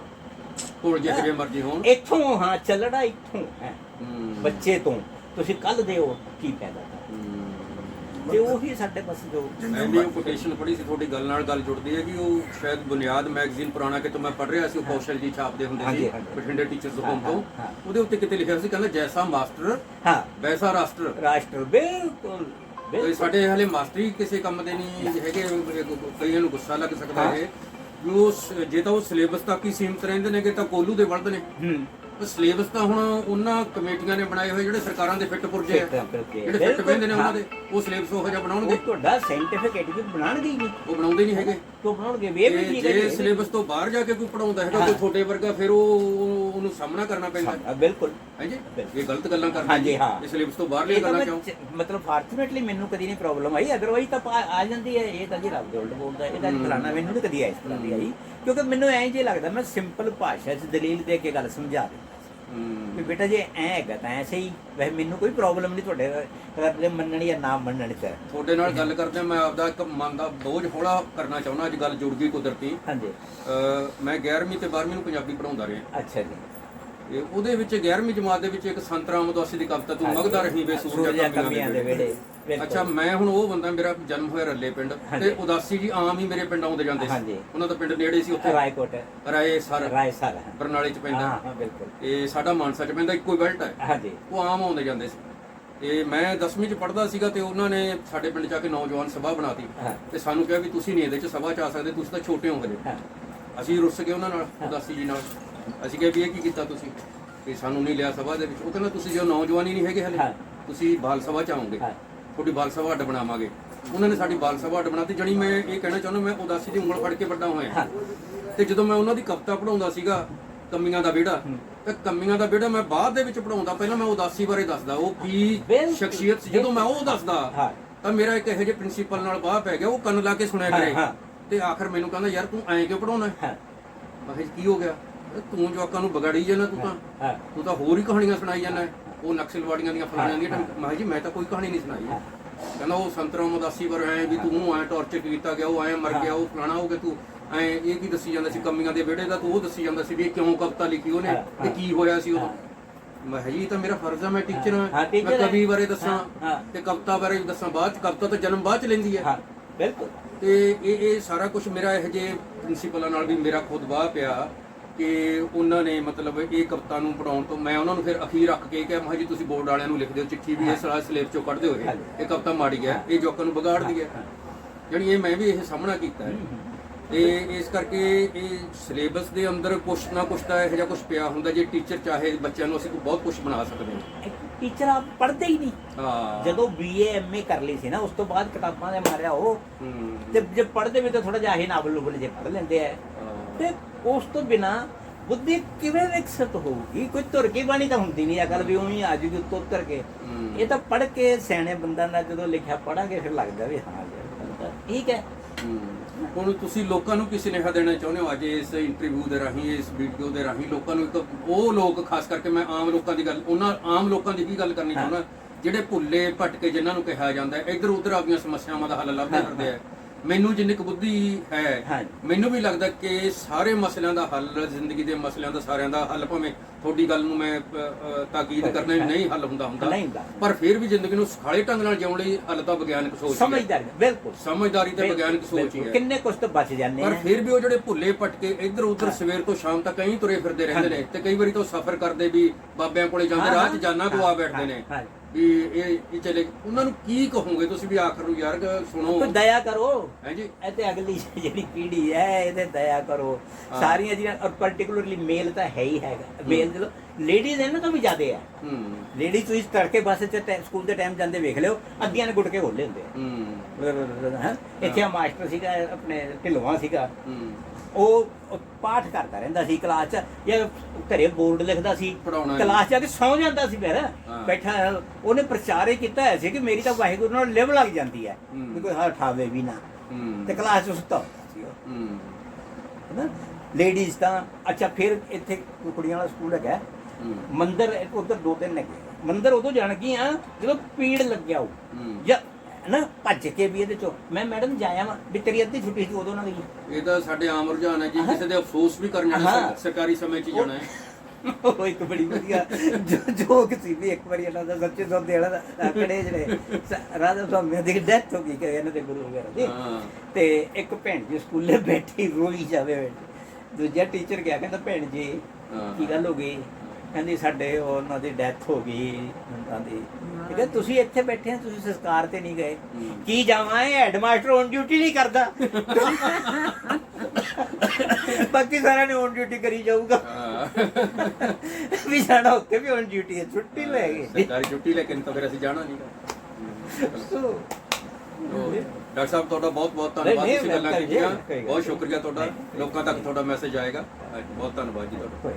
ਕੋਲ ਜਿਹੇ ਜਿਹੇ ਮਰਜ਼ੀ ਹੋਣ। ਇੱਥੋਂ ਹਾਂ ਚੱਲੜਾ ਇੱਥੋਂ ਹੈ। ਹੂੰ। ਬੱਚੇ ਤੋਂ। ਤੁਸੀਂ ਕੱਲ ਦਿਓ ਕੀ ਪੈਦਾ ਕਰ ਹੂੰ ਤੇ ਉਹੀ ਸਾਡੇ ਪਾਸ ਜੋ ਮੈਂ ਵੀ ਕੋਟੇਸ਼ਨ ਪੜ੍ਹੀ ਸੀ ਤੁਹਾਡੀ ਗੱਲ ਨਾਲ ਗੱਲ ਜੁੜਦੀ ਹੈ ਕਿ ਉਹ ਸ਼ਾਇਦ ਬੁਨਿਆਦ ਮੈਗਜ਼ੀਨ ਪੁਰਾਣਾ ਕਿਤੋਂ ਮੈਂ ਪੜ੍ਹ ਰਿਹਾ ਸੀ ਉਹ ਕੌਸ਼ਲ ਜੀ ਛਾਪਦੇ ਹੁੰਦੇ ਸੀ। ਬਠਿੰਡੇ ਟੀਚਰਸ ਹਾਂ, ਹੁਕਮ ਤੋਂ। ਉਹਦੇ ਉੱਤੇ ਕਿਤੇ ਲਿਖਿਆ ਸੀ ਕਹਿੰਦਾ ਜੈਸਾ ਮਾਸਟਰ ਹਾਂ। ਵੈਸਾ ਰਾਸ਼ਟਰ। ਰਾਸ਼ਟਰ ਬਿਲਕੁਲ ਸਾਡੇ ਹਲੇ ਮਾਸਟਰੀ ਕਿਸੇ ਕੰਮ ਦੇ ਨਹੀਂ ਹੈਗੇ ਕਈਆਂ ਨੂੰ ਗੁੱਸਾ ਲੱਗ ਸਕਦਾ ਹਾਂ। ਜੇ ਤਾਂ ਉਹ ਸਿਲੇਬਸ ਤੱਕ ਹੀ ਸੀਮਤ ਰਹਿੰਦੇ ਨੇਗੇ ਤਾਂ ਕੋਲੂ ਦੇ ਵੜਦੇ ਨੇ। ਸਿਲੇਬਸ ਤਾਂ ਹੁਣ ਉਹਨਾਂ ਕਮੇਟੀਆਂ ਨੇ ਬਣਾਏ ਹੋਏ ਜਿਹੜੇ ਸਰਕਾਰਾਂ ਦੇ ਫਿੱਟ ਪੁਰਜੇ ਆ। ਜਿਹੜੇ ਫਿੱਟ ਬਹਿੰਦੇ ਨੇ ਉਹਨਾਂ। ਦੇ ਉਹ ਸਿਲੇਬਸ ਉਹੋ ਜਿਹਾ ਬਣਾਉਣਗੇ। ਤੁਹਾਡਾ ਸਾਇੰਟੀਫਿਕ ਐਟੀਟਿਊਡ ਬਣਾਉਣਗੇ ਹੀ ਨਹੀਂ। ਉਹ ਬਣਾਉਂਦੇ ਨਹੀਂ ਹੈਗੇ। ਕਿਉਂ ਬਣਾਉਣਗੇ ਵੀ ਵੀ ਜੇ- ਠੀਕ ਹੈ ਜੇ। ਸਿਲੇਬਸ ਤੋਂ ਬਾਹਰ ਜਾ ਕੇ ਕੋਈ ਪੜਾਉਂਦਾ ਹੈਗਾ ਕੋਈ ਤੁਹਾਡੇ ਵਰਗਾ ਫਿਰ ਉਹ ਉਹਨੂੰ ਸਾਹਮਣਾ ਕਰਨਾ ਪੈਂਦਾ। ਹਾਂ, ਬਿਲਕੁਲ। ਹੈ ਜੀ? ਬਿਲਕੁਲ। ਇਹ ਗਲਤ ਗੱਲਾਂ ਕਰਦੇ ਹਾਂਜੀ, ਹਾਂ। ਇਹ ਸਿਲੇਬਸ ਤੋਂ ਇਹ ਬਾਹਰਲੀਆਂ ਤਾਂ ਗੱਲਾਂ ਕਿਉਂ? ਮਤਲਬ ਫਾਰਚੂਨੇਟਲੀ ਮੈਨੂੰ ਕਦੀ ਨਹੀਂ ਪ੍ਰੋਬਲਮ ਆਈ। ਅਦਰਵਾਈਜ਼ ਤਾਂ ਆ ਜਾਂਦੀ ਹੈ ਇਹ ਤਾਂ ਜੀ ਰੱਬ ਦੇ ਉਲਟ ਬੋਲਦਾ ਇਹ ਤਾਂ ਜੀ ਫਲਾਣਾ ਮੈਨੂੰ ਨਹੀਂ ਕਦੀ ਇਸ ਤਰ੍ਹਾਂ ਦੀ ਆਈ। ਕਿਉਂਕਿ ਮੈਨੂੰ ਐਂ ਜੇ ਲੱਗਦਾ ਮੈਂ ਸਿੰਪਲ ਭਾਸ਼ਾ 'ਚ ਦਲੀਲ ਦੇ ਕੇ ਗੱਲ ਸਮਝਾ ਦਿੰਦਾ ਹੂੰ। ਵੀ ਬੇਟਾ ਜੇ ਐ ਹੈਗਾ ਤਾਂ ਐਸੇ ਹੀ ਵੈਸੇ ਮੈਨੂੰ ਕੋਈ ਪ੍ਰੋਬਲਮ ਨਹੀਂ ਤੁਹਾਡੇ ਤੁਹਾਡੇ ਮੰਨਣ ਜਾਂ ਨਾ ਮੰਨਣ 'ਚ। ਤੁਹਾਡੇ ਨਾਲ ਗੱਲ ਕਰਦੇ ਮੈਂ ਆਪਦਾ ਇੱਕ ਮਨ ਦਾ ਬੋਝ ਹੌਲਾ ਕਰਨਾ ਚਾਹੁੰਦਾ ਅੱਜ ਗੱਲ ਜੁੜ ਗਈ ਕੁਦਰਤੀ। ਹਾਂਜੀ। ਅਹ ਮੈਂ 11ਵੀਂ ਤੇ 12ਵੀਂ ਨੂੰ ਪੰਜਾਬੀ ਪੜਾਉਂਦਾ ਰਿਹਾ। ਅੱਛਾ ਜੀ। ਤੇ ਉਹਦੇ ਵਿੱਚ 11ਵੀਂ ਜਮਾਤ ਦੇ ਵਿੱਚ ਇੱਕ ਸੰਤ ਰਾਮ ਉਦਾਸੀ ਦੀ ਕਵਿਤਾ ਤੂੰ ਮਗਦਾ ਰਹੀ ਵੇ ਸੂਰਜ ਸੂਰਜ ਕਮੀਆਂ ਦੇ ਵੇੜੇ। ਅੱਛਾ ਮੈਂ ਹੁਣ ਉਹ ਬੰਦਾ ਮੇਰਾ ਜਨਮ ਹੋਇਆ ਰੱਲੇ ਪਿੰਡ। ਤੇ ਉਦਾਸੀ ਜੀ ਆਮ ਹੀ ਮੇਰੇ ਪਿੰਡ ਆਉਂਦੇ ਜਾਂਦੇ। ਸੀ। ਉਹਨਾਂ ਦਾ ਪਿੰਡ ਨੇੜੇ ਸੀ ਉੱਥੇ। ਰਾਏਕੋਟ। ਰਾਏ ਸਰ ਰਾਏ ਸਰ ਬਰਨਾਲੇ ਚ ਪੈਂਦਾ। ਹਾਂ ਬਿਲਕੁਲ। ਇਹ ਸਾਡਾ ਮਾਨਸਾ ਚ ਪੈਂਦਾ ਇੱਕੋ ਹੀ ਬੈਲਟ ਹੈ। ਹਾਂਜੀ। ਉਹ ਆਮ ਆਉਂਦੇ ਜਾਂਦੇ ਸੀ। ਤੇ ਮੈਂ 10ਵੀਂ ਚ ਪੜ੍ਹਦਾ ਸੀਗਾ ਤੇ ਉਹਨਾਂ ਨੇ ਸਾਡੇ ਪਿੰਡ ਚ ਆ ਕੇ ਨੌਜਵਾਨ ਸਭਾ ਬਣਾਤੀ। ਤੇ ਸਾਨੂੰ ਕਿਹਾ ਵੀ ਤੁਸੀਂ ਨਹੀਂ ਇਹਦੇ ਚ ਸਭਾ ਚ ਆ ਸਕਦੇ ਤੁਸੀਂ ਤਾਂ ਛੋਟੇ ਹੋ ਹਜੇ। ਹਾਂ। ਅਸੀਂ ਰੁੱਸ ਗਏ ਉਹਨਾਂ ਨਾਲ ਉਦਾਸੀ ਜੀ ਨਾਲ। ਅਸੀਂ ਕਿਹਾ ਵੀ ਇਹ ਕੀ ਕੀਤਾ ਤੁਸੀਂ? ਵੀ ਸਾਨੂੰ ਨਹੀਂ ਲਿਆ ਸਭਾ ਦੇ ਵਿੱਚ। ਉਹ ਕਹਿੰਦਾ ਤੁਸੀਂ ਜੋ ਨੌਜਵਾਨ ਹੀ ਨਹੀਂ ਹੈਗੇ ਹਲੇ। ਹਾਂ। ਤੁਸੀਂ ਬਾਲ ਸਭਾ ਚ ਆਓਗੇ। ਹਾਂ। ਤੁਹਾਡੀ ਬਾਲ ਸਭਾ ਅੱਡ ਬਣਾਵਾਂਗੇ। ਉਹਨਾਂ ਨੇ ਸਾਡੀ ਬਾਲ ਸਭਾ ਅੱਡ ਬਣਾਤੀ। ਜਣੀ ਮੈਂ ਇਹ ਕਹਿਣਾ ਚਾਹੁੰਦਾ ਮੈਂ ਉਦਾਸੀ ਦੀ ਉਂਗਲ ਫੜ ਕੇ ਵੱਡਾ ਹੋਇਆ। ਹਾਂ। ਤੇ ਜਦੋਂ ਮੈਂ ਉਹਨਾਂ ਦੀ ਕਵਿਤਾ ਪੜਾਉਂਦਾ ਸੀਗਾ ਕਮੀਆਂ ਦਾ ਵਿਹੜਾ ਤੇ ਕਮੀਆਂ ਦਾ ਵਿਹੜਾ ਮੈਂ ਬਾਅਦ ਦੇ ਵਿੱਚ ਪੜਾਉਂਦਾ ਪਹਿਲਾਂ ਮੈਂ ਉਦਾਸੀ ਬਾਰੇ ਦੱਸਦਾ। ਉਹ ਕੀ ਬਿਲਕੁਲ। ਸ਼ਖਸੀਅਤ ਸੀ। ਜਦੋਂ ਮੈਂ ਉਹ ਦੱਸਦਾ। ਤਾਂ ਮੇਰਾ ਇੱਕ ਇਹੋ ਜਿਹੇ ਪ੍ਰਿੰਸੀਪਲ ਨਾਲ ਬਾਹ ਪੈ ਗਿਆ। ਉਹ ਕੰਨ ਲਾ ਕੇ ਸੁਣਿਆ ਹਾਂ, ਕਰੇ। ਹਾਂ। ਤੇ ਆਖਰ ਮੈਨੂੰ ਕਹਿੰਦਾ ਯਾਰ ਤੂੰ ਐਂ ਕਿਉਂ ਪੜਾਉਣਾ ਹਾਂ। ਮੈਂ ਕਿਹਾ ਜੀ, ਕੀ ਹੋ ਗਿਆ? ਇਹ ਤੂੰ ਜਵਾਕਾਂ ਨੂੰ ਵਿਗਾੜੀ ਜਾਣਾ ਤੂੰ ਤਾਂ। ਹਾਂ ਤੂੰ ਤਾਂ ਹੋਰ ਹੀ ਕਹਾਣੀਆਂ ਸੁਣਾਈ ਜਾਂਦਾ ਉਹ ਨਕਸਲਵਾੜੀਆਂ ਦੀਆਂ ਫਲਾਣੀਆਂ ਦੀਆਂ ਮੈਂ ਜੀ ਮੈਂ ਤਾਂ ਕੋਈ ਕਹਾਣੀ ਨਹੀਂ ਸੁਣਾਈ। ਕਹਿੰਦਾ ਉਹ ਸੰਤਰਾਮ ਉਦਾਸੀ ਵਰ ਐ ਵੀ ਤੂੰ ਐ ਟੌਰਚਰ ਕੀਤਾ ਗਿਆ ਉਹ ਐ ਮਰ ਗਿਆ ਉਹ ਫਲਾਣਾ ਹੋ ਗਿਆ ਤੂੰ। ਐ ਇਹ ਕੀ ਦੱਸੀ ਜਾਂਦਾ ਸੀ? ਕਮੀਆਂ ਦੇ ਵਿਹੜੇ ਦਾ ਤੂੰ ਉਹ ਦੱਸੀ ਜਾਂਦਾ ਸੀ ਵੀ ਇਹ ਕਿਉਂ ਕਵਿਤਾ ਲਿਖੀ ਉਹਨੇ ਤੇ। ਕੀ ਹੋਇਆ ਸੀ ਉਦੋਂ ਮੈਂ ਜੀ ਤਾਂ ਮੇਰਾ ਫਰਜ਼ ਆ ਮੈਂ ਟੀਚਰ ਹਾਂ, ਮੈਂ। ਕਵੀ ਬਾਰੇ ਦੱਸਾਂ। ਤੇ ਕਵਿਤਾ ਬਾਰੇ ਦੱਸਾਂ ਬਾਅਦ ਚ। ਕਵਿਤਾ ਤਾਂ ਜਨਮ ਬਾਅਦ ਚ ਲੈਂਦੀ ਹੈ। ਹਾਂ ਬਿਲਕੁਲ। ਤੇ ਇਹ ਇਹ ਸਾਰਾ ਕੁਝ ਮੇਰਾ ਇਹ ਜੇ ਪ੍ਰਿੰਸੀਪਲਾਂ ਨਾਲ ਵੀ ਮੇਰਾ ਖੁਦ ਵਾਹ ਪਿਆ। ਕਿ ਉਹਨਾਂ ਨੇ ਮਤਲਬ ਇਹ ਕਵਿਤਾ ਨੂੰ ਪੜਾਉਣ ਤੋਂ ਮੈਂ ਉਹਨਾਂ ਨੂੰ ਫਿਰ ਅਖੀਰ ਰੱਖ ਕੇ ਕਿਹਾ ਮੈਂ ਜੀ ਤੁਸੀਂ ਬੋਰਡ ਵਾਲਿਆਂ ਨੂੰ ਲਿਖ ਦਿਓ ਚਿੱਠੀ ਵੀ ਇਹ ਸਾਰਾ ਸਲੇਬ ਚੋਂ ਕੱਢ ਦਿਓ ਇਹ। ਕਵਿਤਾ ਮਾੜੀ ਹੈ ਇਹ ਜੋਕਾਂ ਨੂੰ ਵਿਗਾੜਦੀ ਹੈ। ਜਾਣੀ ਇਹ ਮੈਂ ਵੀ ਇਹ ਸਾਹਮਣਾ ਕੀਤਾ ਹੈ। ਤੇ ਇਸ ਕਰਕੇ ਇਹ ਸਿਲੇਬਸ ਦੇ ਅੰਦਰ ਕੁਛ ਨਾ ਕੁਛ ਤਾਂ ਇਹੋ ਜਿਹਾ ਕੁਛ ਪਿਆ ਹੁੰਦਾ ਜੇ ਟੀਚਰ ਚਾਹੇ ਬੱਚਿਆਂ ਨੂੰ ਅਸੀਂ ਬਹੁਤ ਕੁਝ ਬਣਾ ਸਕਦੇ ਹਾਂ। ਟੀਚਰ ਆਪ ਪੜ੍ਹਦੇ ਹੀ ਨਹੀਂ। ਹਾਂ। ਜਦੋਂ ਬੀਏ ਐਮਏ ਕਰ ਲਈ ਸੀ ਨਾ ਉਸ ਤੋਂ ਬਾਅਦ ਕਿਤਾਬਾਂ ਦੇ ਮਾਰਿਆ ਉਹ। ਤੇ ਜੇ ਪੜ੍ਹਦੇ ਵੀ ਤਾਂ ਥੋੜਾ ਜਿਹਾ ਇਹ ਨਾਵਲ ਨੁਵਲ ਜੇ ਪੜ੍ਹ ਲੈਂਦੇ ਆ। ਤੇ ਉਸ ਤੋਂ ਬਿਨਾ ਬੁੱਧੀ ਕਿਵੇਂ ਵਿਕਸਿਤ ਹੋਊਗੀ? ਕੋਈ ਧੁਰ ਕੀ ਬਾਣੀ ਤਾਂ ਹੁੰਦੀ ਨਹੀਂ ਅਕਲ ਵੀ ਉਵੇਂ ਹੀ ਆ ਜੂਗੀ ਉੱਤੋਂ ਉੱਤਰ ਕੇ। ਇਹ ਤਾਂ ਪੜ੍ਹ ਕੇ ਸਿਆਣੇ ਬੰਦਾ ਨਾਲ ਜਦੋਂ ਲਿਖਿਆ ਪੜਾਂਗੇ ਫਿਰ ਲੱਗਦਾ ਵੀ ਹਾਂ ਠੀਕ ਹੈ। ਹੁਣ ਤੁਸੀਂ ਲੋਕਾਂ ਨੂੰ ਕੀ ਸੁਨੇਹਾ ਦੇਣਾ ਚਾਹੁੰਦੇ ਹੋ? ਅੱਜ ਇਸ ਇੰਟਰਵਿਊ ਦੇ ਰਾਹੀਂ ਇਸ ਵੀਡੀਓ ਦੇ ਰਾਹੀਂ ਲੋਕਾਂ ਨੂੰ ਇੱਕ ਉਹ ਲੋਕ ਖਾਸ ਕਰਕੇ ਮੈਂ ਆਮ ਲੋਕਾਂ ਦੀ ਗੱਲ ਉਹਨਾਂ ਆਮ ਲੋਕਾਂ ਦੀ ਵੀ ਗੱਲ ਕਰਨੀ ਚਾਹੁੰਦਾ ਜਿਹੜੇ ਭੁੱਲੇ ਭਟਕੇ ਜਿਨ੍ਹਾਂ ਨੂੰ ਕਿਹਾ ਜਾਂਦਾ ਹੈ ਇੱਧਰ ਉੱਧਰ ਆਪਣੀਆਂ ਸਮੱਸਿਆਵਾਂ ਦਾ ਹੱਲ ਲੱਭਦੇ ਫਿਰਦੇ ਆ। ਮੈਨੂੰ ਜਿੰਨੀ ਕੁ ਬੁੱਧੀ ਹੈ ਹਾਂਜੀ। ਮੈਨੂੰ ਵੀ ਲੱਗਦਾ ਕਿ ਸਾਰੇ ਮਸਲਿਆਂ ਦਾ ਹੱਲ ਜ਼ਿੰਦਗੀ ਦੇ ਮਸਲਿਆਂ ਦਾ ਸਾਰਿਆਂ ਦਾ ਹੱਲ ਭਾਵੇਂ ਤੁਹਾਡੀ ਗੱਲ ਨੂੰ ਮੈਂ ਤਾਕੀਦ ਕਰਨਾ ਵੀ ਨਹੀਂ ਹੱਲ ਹੁੰਦਾ ਹੁੰਦਾ ਨਹੀਂ ਹੁੰਦਾ। ਪਰ ਫਿਰ ਵੀ ਜ਼ਿੰਦਗੀ ਨੂੰ ਸੁਖਾਲੇ ਢੰਗ ਨਾਲ ਜਿਉਣ ਲਈ ਹੱਲ ਤਾਂ ਵਿਗਿਆਨਕ ਸੋਚ ਹੀ ਹੈ। ਸਮਝਦਾਰੀ ਬਿਲਕੁਲ ਸਮਝਦਾਰੀ ਤੇ ਵਿਗਿਆਨਕ ਸੋਚ ਹੀ ਬਿਲਕੁਲ। ਹੈ ਕਿੰਨੇ ਕੁਛ ਤਾਂ ਬਚ ਜਾਂਦੇ ਪਰ ਆ ਫਿਰ ਵੀ ਉਹ ਜਿਹੜੇ ਭੁੱਲੇ ਭਟਕੇ ਇੱਧਰ ਉੱਧਰ ਸਵੇਰ ਤੋਂ ਸ਼ਾਮ ਤੱਕ ਕहीं ਤੁਰੇ ਫਿਰਦੇ ਰਹਿੰਦੇ ਨੇ ਤੇ ਕਈ ਵਾਰੀ ਤਾਂ ਸਫ਼ਰ ਕਰਦੇ ਵੀ ਬਾਬਿਆਂ ਕੋਲੇ ਜਾਂਦੇ ਰਾਹ 'ਚ। ਜਾਨਾ ਕੋ ਆ ਬੈਠਦੇ ਨੇ। ਵੀ ਇਹ ਇਹ ਚਲੇ ਉਹਨਾਂ ਨੂੰ ਕੀ ਕਹੋਗੇ ਤੁਸੀਂ ਵੀ ਆਖਰ ਨੂੰ ਯਾਰ ਸੁਣੋ। ਕੋਈ ਦਇਆ ਕਰੋ। ਹੈ ਜੀ? ਇਹ ਤੇ ਅਗਲੀ ਜਿਹੜੀ ਪੀੜ੍ਹੀ ਹੈ ਇਹਦੇ ਦਇਆ ਕਰੋ। ਸਾਰੀਆਂ ਜਿਹੜੀਆਂ ਔਰ ਪਾਰਟਿਕੂਲਰਲੀ ਮੇਲ ਤਾਂ ਹੈ ਹੀ ਹੈਗਾ। ਮੇਲ ਜਦੋਂ ਲੇਡੀਜ਼ ਇਹਨਾਂ ਤੋਂ ਵੀ ਜ਼ਿਆਦੇ ਹੈ। ਹੂੰ। ਲੇਡੀ ਤੁਸੀਂ ਤੜਕੇ ਬੱਸ ਟੈ- ਸਕੂਲ ਦੇ ਟਾਈਮ ਜਾਂਦੇ ਵੇਖ ਲਿਓ ਅੱਧੀਆਂ ਨੇ ਗੁੱਟ ਕੇ ਹੋਲੇ ਹੁੰਦੇ ਹੂੰ। ਆ? ਇੱਥੇ ਮਾਸਟਰ ਸੀਗਾ ਆਪਣੇ ਢਿਲਵਾ ਸੀਗਾ। ਹੂੰ। ਉਹ ਪਾਠ ਕਰਦਾ ਰਹਿੰਦਾ ਸੀ ਕਲਾਸ 'ਚ ਜਾਂ ਘਰੇ ਬੋਰਡ ਲਿਖਦਾ ਸੀ। ਪੜ੍ਹਾਉਣਾ ਕਲਾਸ 'ਚ ਜਾ ਕੇ ਸੌਂ ਜਾਂਦਾ ਸੀ ਫਿਰ। ਹਾਂ। ਬੈਠਾ ਉਹਨੇ ਪ੍ਰਚਾਰ ਹੀ ਕੀਤਾ ਹੈ ਸੀ ਕਿ ਮੇਰੀ ਤਾਂ ਵਾਹਿਗੁਰੂ ਨਾਲ ਲਿਵ ਲੱਗ ਜਾਂਦੀ ਹੈ। ਹੂੰ। ਵੀ ਕੋਈ ਹੱਥ ਠਾਵੇ ਵੀ ਨਾ। ਹੂੰ। ਤੇ ਕਲਾਸ 'ਚ ਸੁੱਤਾ ਹੁੰਦਾ ਸੀ ਉਹ। ਹੂੰ। ਹੈਨਾ? ਲੇਡੀਜ਼ ਤਾਂ ਅੱਛਾ ਫਿਰ ਇੱਥੇ ਕੁੜੀਆਂ ਵਾਲਾ ਸਕੂਲ ਹੈਗਾ। ਹੂੰ। ਮੰਦਰ ਉਧਰ ਦੋ ਤਿੰਨ ਹੈਗੇ। ਮੰਦਰ ਉਦੋਂ ਜਾਣ ਗਈਆਂ ਜਦੋਂ ਪੀੜ ਲੱਗਿਆ ਉਹ ਹੂੰ। ਜਾਂ ਨਾ ਭੱਜ ਕੇ ਵੀ ਇਹਦੇ ਚੋਂ। ਮੈਂ ਮੈਡਮ ਜਾਇਆ ਵਾਂ ਵੀ ਤੇਰੀ ਅੱਧੀ ਛੁੱਟੀ ਸੀ ਉਦੋਂ ਨਾ ਗਈ ਇਹ ਤਾਂ ਸਾਡੇ ਆਮ ਰੁਝਾਨ ਹੈ ਜੀ ਕਿਸੇ ਦੇ ਅਫਸੋਸ ਵੀ ਕਰਨ ਜਾਣਾ ਹਾਂ। ਸਰਕਾਰੀ ਸਮੇਂ 'ਚ ਹੀ ਜਾਣਾ ਹੈ। ਉਹ ਇੱਕ ਬੜੀ ਵਧੀਆ ਜੋ ਜੋਕ ਸੀ ਵੀ ਇੱਕ ਵਾਰੀ ਇਹਨਾਂ ਦਾ ਸੱਚੇ ਸੌਦੇ ਦੇਣਾ ਦਾ ਆਕੜੇ ਜਿਹੜੇ ਸ- ਰਾਧਾ ਸਵਾਮੀ ਦੀ ਡੈਥ ਹੋ ਗਈ ਕਿ ਇਹਨਾਂ ਦੇ ਗੁਰੂ ਵਗੈਰਾ ਦੀ। ਹਾਂ। ਤੇ ਇੱਕ ਭੈਣ ਜੀ ਸਕੂਲੇ ਬੈਠੀ ਰੋਈ ਜਾਵੇ ਦੂਜਾ ਟੀਚਰ ਗਿਆ ਕਹਿੰਦਾ ਭੈਣ ਜੀ ਹਾਂ। ਕੀ ਗੱਲ ਹੋ ਗਈ? ਕਹਿੰਦੀ ਸਾਡੇ ਉਹਨਾਂ ਦੀ ਡੈਥ ਹੋ ਗਈ ਉਹਨਾਂ ਦੀ ਠੀਕ ਹੈ ਤੁਸੀਂ ਇੱਥੇ ਬੈਠੇ ਆ ਤੁਸੀਂ ਸੰਸਕਾਰ ਤੇ ਨਹੀਂ ਗਏ। ਕੀ ਜਾਵਾਂ ਇਹ ਹੈਡਮਾਸਟਰ ਔਨ ਡਿਊਟੀ ਨਹੀਂ ਕਰਦਾ? ਬਾਕੀ ਸਾਰਿਆਂ ਨੇ ਔਨ ਡਿਊਟੀ ਕਰੀ ਜਾਊਗਾ। ਹਾਂ। ਵੀ ਜਾਣਾ ਉੱਥੇ ਵੀ ਔਨ ਡਿਊਟੀ ਹੈ ਛੁੱਟੀ ਲੈ ਗਏ। ਸਰਕਾਰੀ ਛੁੱਟੀ ਲੈ ਕੇ ਤਾਂ ਫਿਰ ਅਸੀਂ ਜਾਣਾ ਨਹੀਂਗਾ ਸੋ, ਡਾਕਟਰ ਸਾਹਿਬ ਤੁਹਾਡਾ ਬਹੁਤ ਬਹੁਤ ਨਹੀਂ, ਧੰਨਵਾਦ। ਨਹੀਂ, ਤੁਸੀਂ ਗੱਲਾਂ ਕੀਤੀਆਂ। ਬਹੁਤ ਨਹੀਂ। ਸ਼ੁਕਰੀਆ ਤੁਹਾਡਾ। ਨਹੀਂ, ਲੋਕਾਂ ਤੱਕ ਤੁਹਾਡਾ ਮੈਸੇਜ ਆਏਗਾ। ਬਹੁਤ ਧੰਨਵਾਦ ਜੀ ਤੁਹਾਡਾ।